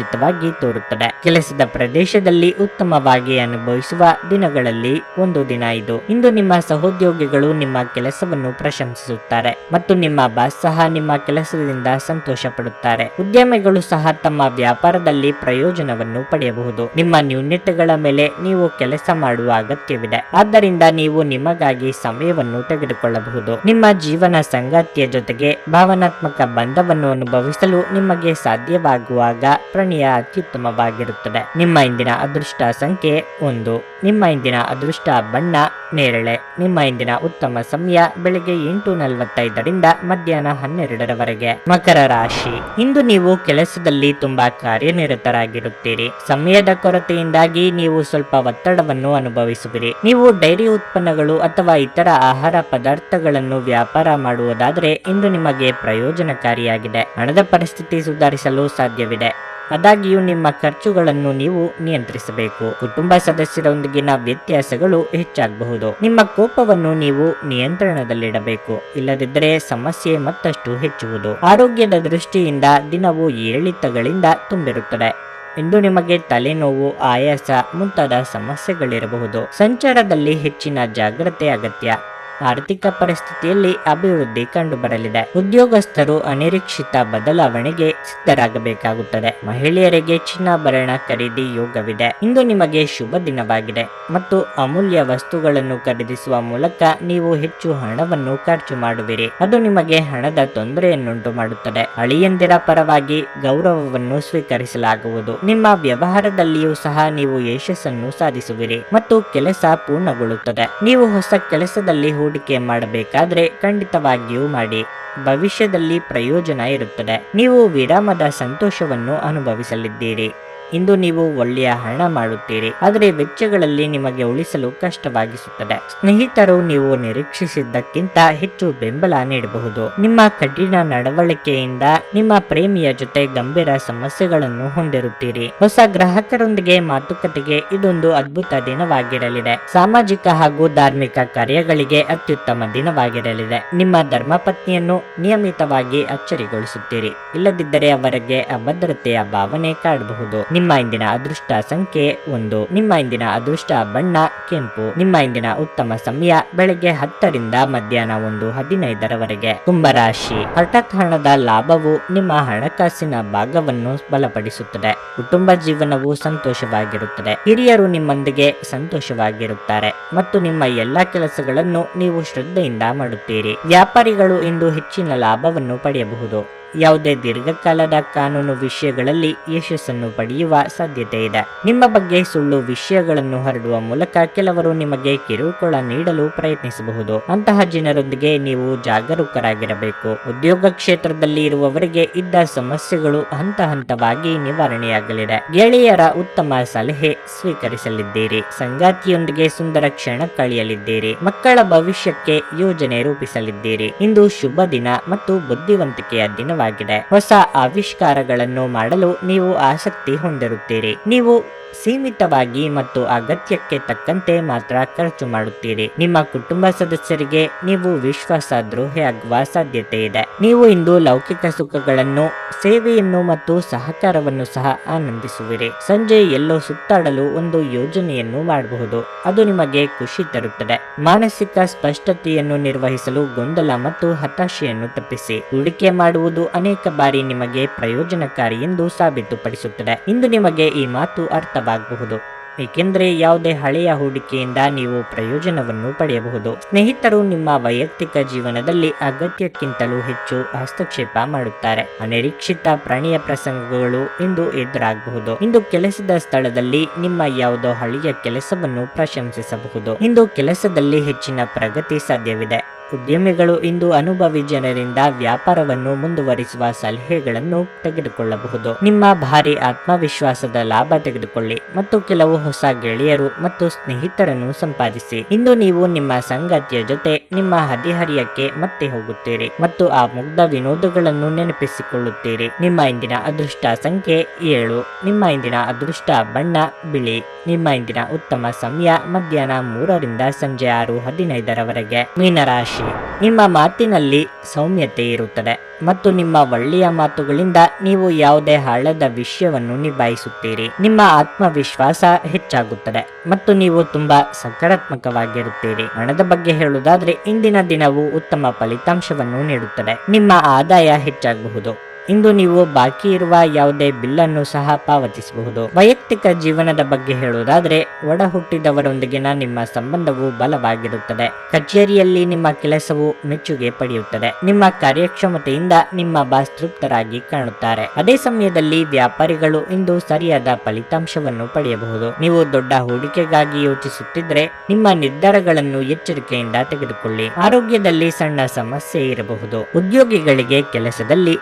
ವರ್ಣರಂಜಿತವಾಗಿ ತೋರುತ್ತದೆ. ಕೆಲಸದ ಪ್ರದೇಶದಲ್ಲಿ ಉತ್ತಮವಾಗಿ ಅನುಭವಿಸುವ ದಿನಗಳಲ್ಲಿ ಒಂದು ದಿನ ಇದು. ಇಂದು ನಿಮ್ಮ ಸಹೋದ್ಯೋಗಿಗಳು ನಿಮ್ಮ ಕೆಲಸವನ್ನು ಪ್ರಶಂಸಿಸುತ್ತಾರೆ ಮತ್ತು ನಿಮ್ಮ ಬಾಸ್ ಸಹ ನಿಮ್ಮ ಕೆಲಸದಿಂದ ಸಂತೋಷ ಪಡುತ್ತಾರೆ ಉದ್ಯಮಿಗಳು ಸಹ ತಮ್ಮ ವ್ಯಾಪಾರದಲ್ಲಿ ಪ್ರಯೋಜನವನ್ನು ಪಡೆಯಬಹುದು. ನಿಮ್ಮ ನ್ಯೂನ್ಯತೆಗಳ ಮೇಲೆ ನೀವು ಕೆಲಸ ಮಾಡುವ ಅಗತ್ಯವಿದೆ. ಆದ್ದರಿಂದ ನೀವು ನಿಮಗಾಗಿ ಸಮಯವನ್ನು ತೆಗೆದುಕೊಳ್ಳಬಹುದು. ನಿಮ್ಮ ಜೀವನ ಸಂಗಾತಿಯ ಜೊತೆಗೆ ಭಾವನಾತ್ಮಕ ಬಂಧವನ್ನು ಅನುಭವಿಸಲು ನಿಮಗೆ ಸಾಧ್ಯವಾಗುವಾಗ ಪ್ರಣಯ ಅತ್ಯುತ್ತಮವಾಗಿರುತ್ತದೆ. ನಿಮ್ಮ ಇಂದಿನ ಅದೃಷ್ಟ ಸಂಖ್ಯೆ ಒಂದು. ನಿಮ್ಮ ಇಂದಿನ ಅದೃಷ್ಟ ಬಣ್ಣ ನೇರಳೆ. ನಿಮ್ಮ ಇಂದಿನ ಉತ್ತಮ ಸಮಯ ಬೆಳಿಗ್ಗೆ ಎಂಟು ನಲವತ್ತೈದರಿಂದ ಮಧ್ಯಾಹ್ನ ಹನ್ನೆರಡರವರೆಗೆ. ಮಕರ ರಾಶಿ. ಇಂದು ನೀವು ಕೆಲಸದಲ್ಲಿ ತುಂಬಾ ಕಾರ್ಯನಿರತರಾಗಿರುತ್ತೀರಿ. ಸಮಯದ ಕೊರತೆಯಿಂದಾಗಿ ನೀವು ಸ್ವಲ್ಪ ಒತ್ತಡವನ್ನು ಅನುಭವಿಸುವಿರಿ. ನೀವು ಡೈರಿ ಉತ್ಪನ್ನಗಳು ಅಥವಾ ಇತರ ಆಹಾರ ಪದಾರ್ಥಗಳನ್ನು ವ್ಯಾಪಾರ ಮಾಡುವುದಾದರೆ ಇಂದು ನಿಮಗೆ ಪ್ರಯೋಜನಕಾರಿಯಾಗಿದೆ. ಹಣದ ಪರಿಸ್ಥಿತಿ ಸುಧಾರಿಸಲು ಸಾಧ್ಯವಿದೆ. ಆದಾಗ್ಯೂ ನಿಮ್ಮ ಖರ್ಚುಗಳನ್ನು ನೀವು ನಿಯಂತ್ರಿಸಬೇಕು. ಕುಟುಂಬ ಸದಸ್ಯರೊಂದಿಗಿನ ವ್ಯತ್ಯಾಸಗಳು ಹೆಚ್ಚಾಗಬಹುದು. ನಿಮ್ಮ ಕೋಪವನ್ನು ನೀವು ನಿಯಂತ್ರಣದಲ್ಲಿಡಬೇಕು. ಇಲ್ಲದಿದ್ದರೆ ಸಮಸ್ಯೆ ಮತ್ತಷ್ಟು ಹೆಚ್ಚುವುದು. ಆರೋಗ್ಯದ ದೃಷ್ಟಿಯಿಂದ ದಿನವು ಏರಿಳಿತಗಳಿಂದ ತುಂಬಿರುತ್ತದೆ. ಇಂದು ನಿಮಗೆ ತಲೆನೋವು, ಆಯಾಸ ಮುಂತಾದ ಸಮಸ್ಯೆಗಳಿರಬಹುದು. ಸಂಚಾರದಲ್ಲಿ ಹೆಚ್ಚಿನ ಜಾಗ್ರತೆ ಅಗತ್ಯ. ಆರ್ಥಿಕ ಪರಿಸ್ಥಿತಿಯಲ್ಲಿ ಅಭಿವೃದ್ಧಿ ಕಂಡುಬರಲಿದೆ. ಉದ್ಯೋಗಸ್ಥರು ಅನಿರೀಕ್ಷಿತ ಬದಲಾವಣೆಗೆ ಸಿದ್ಧರಾಗಬೇಕಾಗುತ್ತದೆ. ಮಹಿಳೆಯರಿಗೆ ಚಿನ್ನಾಭರಣ ಖರೀದಿ ಯೋಗವಿದೆ. ಇಂದು ನಿಮಗೆ ಶುಭ ದಿನವಾಗಿದೆ. ಮತ್ತು ಅಮೂಲ್ಯ ವಸ್ತುಗಳನ್ನು ಖರೀದಿಸುವ ಮೂಲಕ ನೀವು ಹೆಚ್ಚು ಹಣವನ್ನು ಖರ್ಚು ಮಾಡುವಿರಿ. ಅದು ನಿಮಗೆ ಹಣದ ತೊಂದರೆಯನ್ನುಂಟು ಮಾಡುತ್ತದೆ. ಅಳಿಯಂದಿರ ಪರವಾಗಿ ಗೌರವವನ್ನು ಸ್ವೀಕರಿಸಲಾಗುವುದು. ನಿಮ್ಮ ವ್ಯವಹಾರದಲ್ಲಿಯೂ ಸಹ ನೀವು ಯಶಸ್ಸನ್ನು ಸಾಧಿಸುವಿರಿ. ಮತ್ತು ಕೆಲಸ ಪೂರ್ಣಗೊಳ್ಳುತ್ತದೆ. ನೀವು ಹೊಸ ಕೆಲಸದಲ್ಲಿ ಹೂಡಿಕೆ ಮಾಡಬೇಕಾದ್ರೆ ಖಂಡಿತವಾಗಿಯೂ ಮಾಡಿ. ಭವಿಷ್ಯದಲ್ಲಿ ಪ್ರಯೋಜನ ಇರುತ್ತದೆ. ನೀವು ವಿರಾಮದ ಸಂತೋಷವನ್ನು ಅನುಭವಿಸಲಿದ್ದೀರಿ. ಇಂದು ನೀವು ಒಳ್ಳೆಯ ಹಣ ಮಾಡುತ್ತೀರಿ. ಆದರೆ ವೆಚ್ಚಗಳಲ್ಲಿ ನಿಮಗೆ ಉಳಿಸಲು ಕಷ್ಟವಾಗಿಸುತ್ತದೆ. ಸ್ನೇಹಿತರು ನೀವು ನಿರೀಕ್ಷಿಸಿದ್ದಕ್ಕಿಂತ ಹೆಚ್ಚು ಬೆಂಬಲ ನೀಡಬಹುದು. ನಿಮ್ಮ ಕಠಿಣ ನಡವಳಿಕೆಯಿಂದ ನಿಮ್ಮ ಪ್ರೇಮಿಯ ಜೊತೆ ಗಂಭೀರ ಸಮಸ್ಯೆಗಳನ್ನು ಹೊಂದಿರುತ್ತೀರಿ. ಹೊಸ ಗ್ರಾಹಕರೊಂದಿಗೆ ಮಾತುಕತೆಗೆ ಇದೊಂದು ಅದ್ಭುತ ದಿನವಾಗಿರಲಿದೆ. ಸಾಮಾಜಿಕ ಹಾಗೂ ಧಾರ್ಮಿಕ ಕಾರ್ಯಗಳಿಗೆ ಅತ್ಯುತ್ತಮ ದಿನವಾಗಿರಲಿದೆ. ನಿಮ್ಮ ಧರ್ಮಪತ್ನಿಯನ್ನು ನಿಯಮಿತವಾಗಿ ಅಚ್ಚರಿಗೊಳಿಸುತ್ತೀರಿ. ಇಲ್ಲದಿದ್ದರೆ ಅವರಿಗೆ ಅಭದ್ರತೆಯ ಭಾವನೆ ಕಾಡಬಹುದು. ನಿಮ್ಮ ಇಂದಿನ ಅದೃಷ್ಟ ಸಂಖ್ಯೆ ಒಂದು. ನಿಮ್ಮ ಇಂದಿನ ಅದೃಷ್ಟ ಬಣ್ಣ ಕೆಂಪು. ನಿಮ್ಮ ಇಂದಿನ ಉತ್ತಮ ಸಮಯ ಬೆಳಗ್ಗೆ ಹತ್ತರಿಂದ ಮಧ್ಯಾಹ್ನ ಒಂದು ಹದಿನೈದರವರೆಗೆ. ಕುಂಭರಾಶಿ. ಹಠಾತ್ ಹಣದ ಲಾಭವು ನಿಮ್ಮ ಹಣಕಾಸಿನ ಭಾಗವನ್ನು ಬಲಪಡಿಸುತ್ತದೆ. ಕುಟುಂಬ ಜೀವನವು ಸಂತೋಷವಾಗಿರುತ್ತದೆ. ಹಿರಿಯರು ನಿಮ್ಮೊಂದಿಗೆ ಸಂತೋಷವಾಗಿರುತ್ತಾರೆ. ಮತ್ತು ನಿಮ್ಮ ಎಲ್ಲಾ ಕೆಲಸಗಳನ್ನು ನೀವು ಶ್ರದ್ಧೆಯಿಂದ ಮಾಡುತ್ತೀರಿ. ವ್ಯಾಪಾರಿಗಳು ಇಂದು ಹೆಚ್ಚಿನ ಲಾಭವನ್ನು ಪಡೆಯಬಹುದು. ಯಾವುದೇ ದೀರ್ಘಕಾಲದ ಕಾನೂನು ವಿಷಯಗಳಲ್ಲಿ ಯಶಸ್ಸನ್ನು ಪಡೆಯುವ ಸಾಧ್ಯತೆ ಇದೆ. ನಿಮ್ಮ ಬಗ್ಗೆ ಸುಳ್ಳು ವಿಷಯಗಳನ್ನು ಹರಡುವ ಮೂಲಕ ಕೆಲವರು ನಿಮಗೆ ಕಿರುಕುಳ ನೀಡಲು ಪ್ರಯತ್ನಿಸಬಹುದು. ಅಂತಹ ಜನರೊಂದಿಗೆ ನೀವು ಜಾಗರೂಕರಾಗಿರಬೇಕು. ಉದ್ಯೋಗ ಕ್ಷೇತ್ರದಲ್ಲಿ ಇರುವವರಿಗೆ ಇದ್ದ ಸಮಸ್ಯೆಗಳು ಹಂತ ಹಂತವಾಗಿ ನಿವಾರಣೆಯಾಗಲಿದೆ. ಗೆಳೆಯರ ಉತ್ತಮ ಸಲಹೆ ಸ್ವೀಕರಿಸಲಿದ್ದೀರಿ. ಸಂಗಾತಿಯೊಂದಿಗೆ ಸುಂದರ ಕ್ಷಣ ಕಳೆಯಲಿದ್ದೀರಿ. ಮಕ್ಕಳ ಭವಿಷ್ಯಕ್ಕೆ ಯೋಜನೆ ರೂಪಿಸಲಿದ್ದೀರಿ. ಇಂದು ಶುಭ ದಿನ ಮತ್ತು ಬುದ್ಧಿವಂತಿಕೆಯ ದಿನವಾಗಿದೆ. ದಿನವಾಗಿದೆ ಹೊಸ ಆವಿಷ್ಕಾರಗಳನ್ನು ಮಾಡಲು ನೀವು ಆಸಕ್ತಿ ಹೊಂದಿರುತ್ತೀರಿ. ನೀವು ಸೀಮಿತವಾಗಿ ಮತ್ತು ಅಗತ್ಯಕ್ಕೆ ತಕ್ಕಂತೆ ಮಾತ್ರ ಖರ್ಚು ಮಾಡುತ್ತೀರಿ. ನಿಮ್ಮ ಕುಟುಂಬ ಸದಸ್ಯರಿಗೆ ನೀವು ವಿಶ್ವಾಸ ದ್ರೋಹಿಯಾಗುವ ಸಾಧ್ಯತೆ ಇದೆ. ನೀವು ಇಂದು ಲೌಕಿಕ ಸುಖಗಳನ್ನು, ಸೇವೆಯನ್ನು ಮತ್ತು ಸಹಕಾರವನ್ನು ಸಹ ಆನಂದಿಸುವಿರಿ. ಸಂಜೆ ಎಲ್ಲೋ ಸುತ್ತಾಡಲು ಒಂದು ಯೋಜನೆಯನ್ನು ಮಾಡಬಹುದು. ಅದು ನಿಮಗೆ ಖುಷಿ ತರುತ್ತದೆ. ಮಾನಸಿಕ ಸ್ಪಷ್ಟತೆಯನ್ನು ನಿರ್ವಹಿಸಲು ಗೊಂದಲ ಮತ್ತು ಹತಾಶೆಯನ್ನು ತಪ್ಪಿಸಿ. ಹೂಡಿಕೆ ಮಾಡುವುದು ಅನೇಕ ಬಾರಿ ನಿಮಗೆ ಪ್ರಯೋಜನಕಾರಿ ಎಂದು ಸಾಬೀತುಪಡಿಸುತ್ತದೆ. ಇಂದು ನಿಮಗೆ ಈ ಮಾತು ಅರ್ಥವಾಗಬಹುದು ಏಕೆಂದರೆ ಯಾವುದೇ ಹಳೆಯ ಹೂಡಿಕೆಯಿಂದ ನೀವು ಪ್ರಯೋಜನವನ್ನು ಪಡೆಯಬಹುದು. ಸ್ನೇಹಿತರು ನಿಮ್ಮ ವೈಯಕ್ತಿಕ ಜೀವನದಲ್ಲಿ ಅಗತ್ಯಕ್ಕಿಂತಲೂ ಹೆಚ್ಚು ಹಸ್ತಕ್ಷೇಪ ಮಾಡುತ್ತಾರೆ. ಅನಿರೀಕ್ಷಿತ ಪ್ರಾಣಿಯ ಪ್ರಸಂಗಗಳು ಇಂದು ಎದುರಾಗಬಹುದು. ಇಂದು ಕೆಲಸದ ಸ್ಥಳದಲ್ಲಿ ನಿಮ್ಮ ಯಾವುದೋ ಹಳೆಯ ಕೆಲಸವನ್ನು ಪ್ರಶಂಸಿಸಬಹುದು. ಇಂದು ಕೆಲಸದಲ್ಲಿ ಹೆಚ್ಚಿನ ಪ್ರಗತಿ ಸಾಧ್ಯವಿದೆ. ಉದ್ಯಮಿಗಳು ಇಂದು ಅನುಭವಿ ಜನರಿಂದ ವ್ಯಾಪಾರವನ್ನು ಮುಂದುವರಿಸುವ ಸಲಹೆಗಳನ್ನು ತೆಗೆದುಕೊಳ್ಳಬಹುದು. ನಿಮ್ಮ ಭಾರಿ ಆತ್ಮವಿಶ್ವಾಸದ ಲಾಭ ತೆಗೆದುಕೊಳ್ಳಿ ಮತ್ತು ಕೆಲವು ಹೊಸ ಗೆಳೆಯರು ಮತ್ತು ಸ್ನೇಹಿತರನ್ನು ಸಂಪಾದಿಸಿ. ಇಂದು ನೀವು ನಿಮ್ಮ ಸಂಗಾತಿಯ ಜೊತೆ ನಿಮ್ಮ ಹದಿಹರಿಯಕ್ಕೆ ಮತ್ತೆ ಹೋಗುತ್ತೀರಿ ಮತ್ತು ಆ ಮುಗ್ಧ ವಿನೋದಗಳನ್ನು ನೆನಪಿಸಿಕೊಳ್ಳುತ್ತೀರಿ. ನಿಮ್ಮ ಇಂದಿನ ಅದೃಷ್ಟ ಸಂಖ್ಯೆ ಏಳು. ನಿಮ್ಮ ಇಂದಿನ ಅದೃಷ್ಟ ಬಣ್ಣ, ಬಿಳಿ. ನಿಮ್ಮ ಇಂದಿನ ಉತ್ತಮ ಸಮಯ ಮಧ್ಯಾಹ್ನ ಮೂರರಿಂದ ಸಂಜೆ ಆರು ಹದಿನೈದರವರೆಗೆ. ಮೀನರಾಶಿ ನಿಮ್ಮ ಮಾತಿನಲ್ಲಿ ಸೌಮ್ಯತೆ ಇರುತ್ತದೆ ಮತ್ತು ನಿಮ್ಮ ಒಳ್ಳೆಯ ಮಾತುಗಳಿಂದ ನೀವು ಯಾವುದೇ ಹಳದ ವಿಷಯವನ್ನು ನಿಭಾಯಿಸುತ್ತೀರಿ. ನಿಮ್ಮ ಆತ್ಮವಿಶ್ವಾಸ ಹೆಚ್ಚಾಗುತ್ತದೆ ಮತ್ತು ನೀವು ತುಂಬಾ ಸಕಾರಾತ್ಮಕವಾಗಿರುತ್ತೀರಿ. ಹಣದ ಬಗ್ಗೆ ಹೇಳುವುದಾದ್ರೆ, ಇಂದಿನ ದಿನವು ಉತ್ತಮ ಫಲಿತಾಂಶವನ್ನು ನೀಡುತ್ತದೆ. ನಿಮ್ಮ ಆದಾಯ ಹೆಚ್ಚಾಗಬಹುದು. ಇಂದು ನೀವು ಬಾಕಿ ಇರುವ ಯಾವುದೇ ಬಿಲ್ಲನ್ನು ಸಹ ಪಾವತಿಸಬಹುದು. ವೈಯಕ್ತಿಕ ಜೀವನದ ಬಗ್ಗೆ ಹೇಳುವುದಾದ್ರೆ ಒಡ ಹುಟ್ಟಿದವರೊಂದಿಗಿನ ನಿಮ್ಮ ಸಂಬಂಧವು ಬಲವಾಗಿರುತ್ತದೆ. ಕಚೇರಿಯಲ್ಲಿ ನಿಮ್ಮ ಕೆಲಸವು ಮೆಚ್ಚುಗೆ ಪಡೆಯುತ್ತದೆ. ನಿಮ್ಮ ಕಾರ್ಯಕ್ಷಮತೆಯಿಂದ ನಿಮ್ಮ ಬಾಸ್ ತೃಪ್ತರಾಗಿ ಕಾಣುತ್ತಾರೆ. ಅದೇ ಸಮಯದಲ್ಲಿ ವ್ಯಾಪಾರಿಗಳು ಇಂದು ಸರಿಯಾದ ಫಲಿತಾಂಶವನ್ನು ಪಡೆಯಬಹುದು. ನೀವು ದೊಡ್ಡ ಹೂಡಿಕೆಗಾಗಿ ಯೋಚಿಸುತ್ತಿದ್ರೆ, ನಿಮ್ಮ ನಿರ್ಧಾರಗಳನ್ನು ಎಚ್ಚರಿಕೆಯಿಂದ ತೆಗೆದುಕೊಳ್ಳಿ. ಆರೋಗ್ಯದಲ್ಲಿ ಸಣ್ಣ ಸಮಸ್ಯೆ ಇರಬಹುದು. ಉದ್ಯೋಗಿಗಳಿಗೆ ಕೆಲಸದಲ್ಲಿ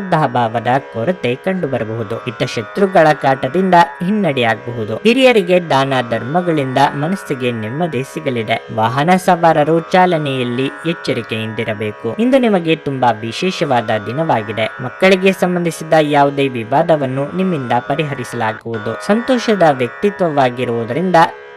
ಶ್ರದ್ಧಾಭಾವದ ಕೊರತೆ ಕಂಡುಬರಬಹುದು. ಶತ್ರುಗಳ ಕಾಟದಿಂದ ಹಿನ್ನಡೆಯಾಗಬಹುದು. ಹಿರಿಯರಿಗೆ ದಾನ ಧರ್ಮಗಳಿಂದ ಮನಸ್ಸಿಗೆ ನೆಮ್ಮದಿ ಸಿಗಲಿದೆ. ವಾಹನ ಸವಾರರು ಚಾಲನೆಯಲ್ಲಿ ಎಚ್ಚರಿಕೆಯಿಂದಿರಬೇಕು. ಇಂದು ನಿಮಗೆ ತುಂಬಾ ವಿಶೇಷವಾದ ದಿನವಾಗಿದೆ. ಮಕ್ಕಳಿಗೆ ಸಂಬಂಧಿಸಿದ ಯಾವುದೇ ವಿವಾದವನ್ನು ನಿಮ್ಮಿಂದ ಪರಿಹರಿಸಲಾಗುವುದು. ಸಂತೋಷದ ವ್ಯಕ್ತಿತ್ವವಾಗಿರುವುದರಿಂದ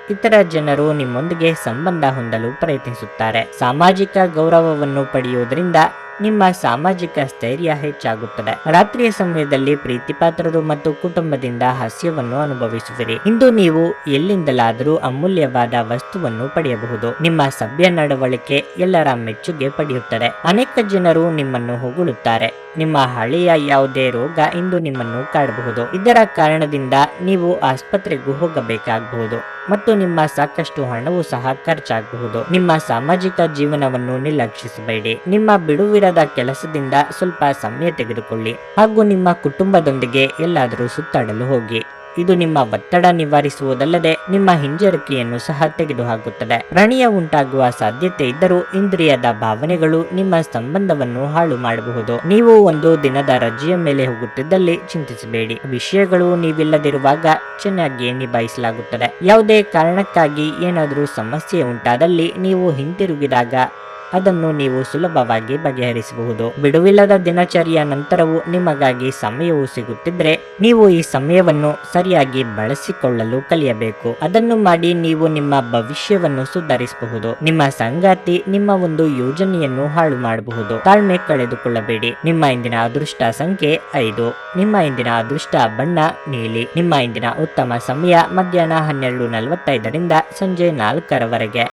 ಇತರ ಜನರು ನಿಮ್ಮೊಂದಿಗೆ ಸಂಬಂಧ ಹೊಂದಲು ಪ್ರಯತ್ನಿಸುತ್ತಾರೆ. ಸಾಮಾಜಿಕ ಗೌರವವನ್ನು ಪಡೆಯುವುದರಿಂದ ನಿಮ್ಮ ಸಾಮಾಜಿಕ ಸ್ಥೈರ್ಯ ಹೆಚ್ಚಾಗುತ್ತದೆ. ರಾತ್ರಿಯ ಸಮಯದಲ್ಲಿ ಪ್ರೀತಿಪಾತ್ರರು ಮತ್ತು ಕುಟುಂಬದಿಂದ ಹಾಸ್ಯವನ್ನು ಅನುಭವಿಸುವಿರಿ. ಇಂದು ನೀವು ಎಲ್ಲಿಂದಲಾದರೂ ಅಮೂಲ್ಯವಾದ ವಸ್ತುವನ್ನು ಪಡೆಯಬಹುದು. ನಿಮ್ಮ ಸಭ್ಯ ನಡವಳಿಕೆ ಎಲ್ಲರ ಮೆಚ್ಚುಗೆ ಪಡೆಯುತ್ತದೆ. ಅನೇಕ ಜನರು ನಿಮ್ಮನ್ನು ಹೊಗಳುತ್ತಾರೆ. ನಿಮ್ಮ ಹಳೆಯ ಯಾವುದೇ ರೋಗ ಇಂದು ನಿಮ್ಮನ್ನು ಕಾಡಬಹುದು. ಇದರ ಕಾರಣದಿಂದ ನೀವು ಆಸ್ಪತ್ರೆಗೂ ಹೋಗಬೇಕಾಗಬಹುದು. ಮತ್ತು ನಿಮ್ಮ ಸಾಕಷ್ಟು ಹಣವು ಸಹ ಖರ್ಚಾಗಬಹುದು. ನಿಮ್ಮ ಸಾಮಾಜಿಕ ಜೀವನವನ್ನು ನಿರ್ಲಕ್ಷಿಸಬೇಡಿ. ನಿಮ್ಮ ಬಿಡುವಿರದ ಕೆಲಸದಿಂದ ಸ್ವಲ್ಪ ಸಮಯ ತೆಗೆದುಕೊಳ್ಳಿ. ಹಾಗೂ ನಿಮ್ಮ ಕುಟುಂಬದೊಂದಿಗೆ ಎಲ್ಲಾದರೂ ಸುತ್ತಾಡಲು ಹೋಗಿ. ಇದು ನಿಮ್ಮ ಒತ್ತಡ ನಿವಾರಿಸುವುದಲ್ಲದೆ ನಿಮ್ಮ ಹಿಂಜರಿಕೆಯನ್ನು ಸಹ ತೆಗೆದುಹಾಕುತ್ತದೆ. ರಣಿಯ ಉಂಟಾಗುವ ಸಾಧ್ಯತೆ ಇದ್ದರೂ ಇಂದ್ರಿಯದ ಭಾವನೆಗಳು ನಿಮ್ಮ ಸಂಬಂಧವನ್ನು ಹಾಳು ಮಾಡಬಹುದು. ನೀವು ಒಂದು ದಿನದ ರಜೆಯ ಮೇಲೆ ಹೋಗುತ್ತಿದ್ದಲ್ಲಿ ಚಿಂತಿಸಬೇಡಿ. ವಿಷಯಗಳು ನೀವಿಲ್ಲದಿರುವಾಗ ಚೆನ್ನಾಗಿ ನಿಭಾಯಿಸಲಾಗುತ್ತದೆ. ಯಾವುದೇ ಕಾರಣಕ್ಕಾಗಿ ಏನಾದರೂ ಸಮಸ್ಯೆ ಉಂಟಾದಲ್ಲಿ ನೀವು ಹಿಂತಿರುಗಿದಾಗ ಅದನ್ನು ನೀವು ಸುಲಭವಾಗಿ ಬಗೆಹರಿಸಬಹುದು. ಬಿಡುವಿಲ್ಲದ ದಿನಚರಿಯ ನಂತರವೂ ನಿಮಗಾಗಿ ಸಮಯವು ಸಿಗುತ್ತಿದ್ರೆ ನೀವು ಈ ಸಮಯವನ್ನು ಸರಿಯಾಗಿ ಬಳಸಿಕೊಳ್ಳಲು ಕಲಿಯಬೇಕು. ಅದನ್ನು ಮಾಡಿ ನೀವು ನಿಮ್ಮ ಭವಿಷ್ಯವನ್ನು ಸುಧಾರಿಸಬಹುದು. ನಿಮ್ಮ ಸಂಗಾತಿ ನಿಮ್ಮ ಒಂದು ಯೋಜನೆಯನ್ನು ಹಾಳು ಮಾಡಬಹುದು. ತಾಳ್ಮೆ ಕಳೆದುಕೊಳ್ಳಬೇಡಿ. ನಿಮ್ಮ ಇಂದಿನ ಅದೃಷ್ಟ ಸಂಖ್ಯೆ ಐದು. ನಿಮ್ಮ ಇಂದಿನ ಅದೃಷ್ಟ ಬಣ್ಣ ನೀಲಿ. ನಿಮ್ಮ ಇಂದಿನ ಉತ್ತಮ ಸಮಯ ಮಧ್ಯಾಹ್ನ ಹನ್ನೆರಡು ನಲವತ್ತೈದರಿಂದ ಸಂಜೆ ನಾಲ್ಕರವರೆಗೆ.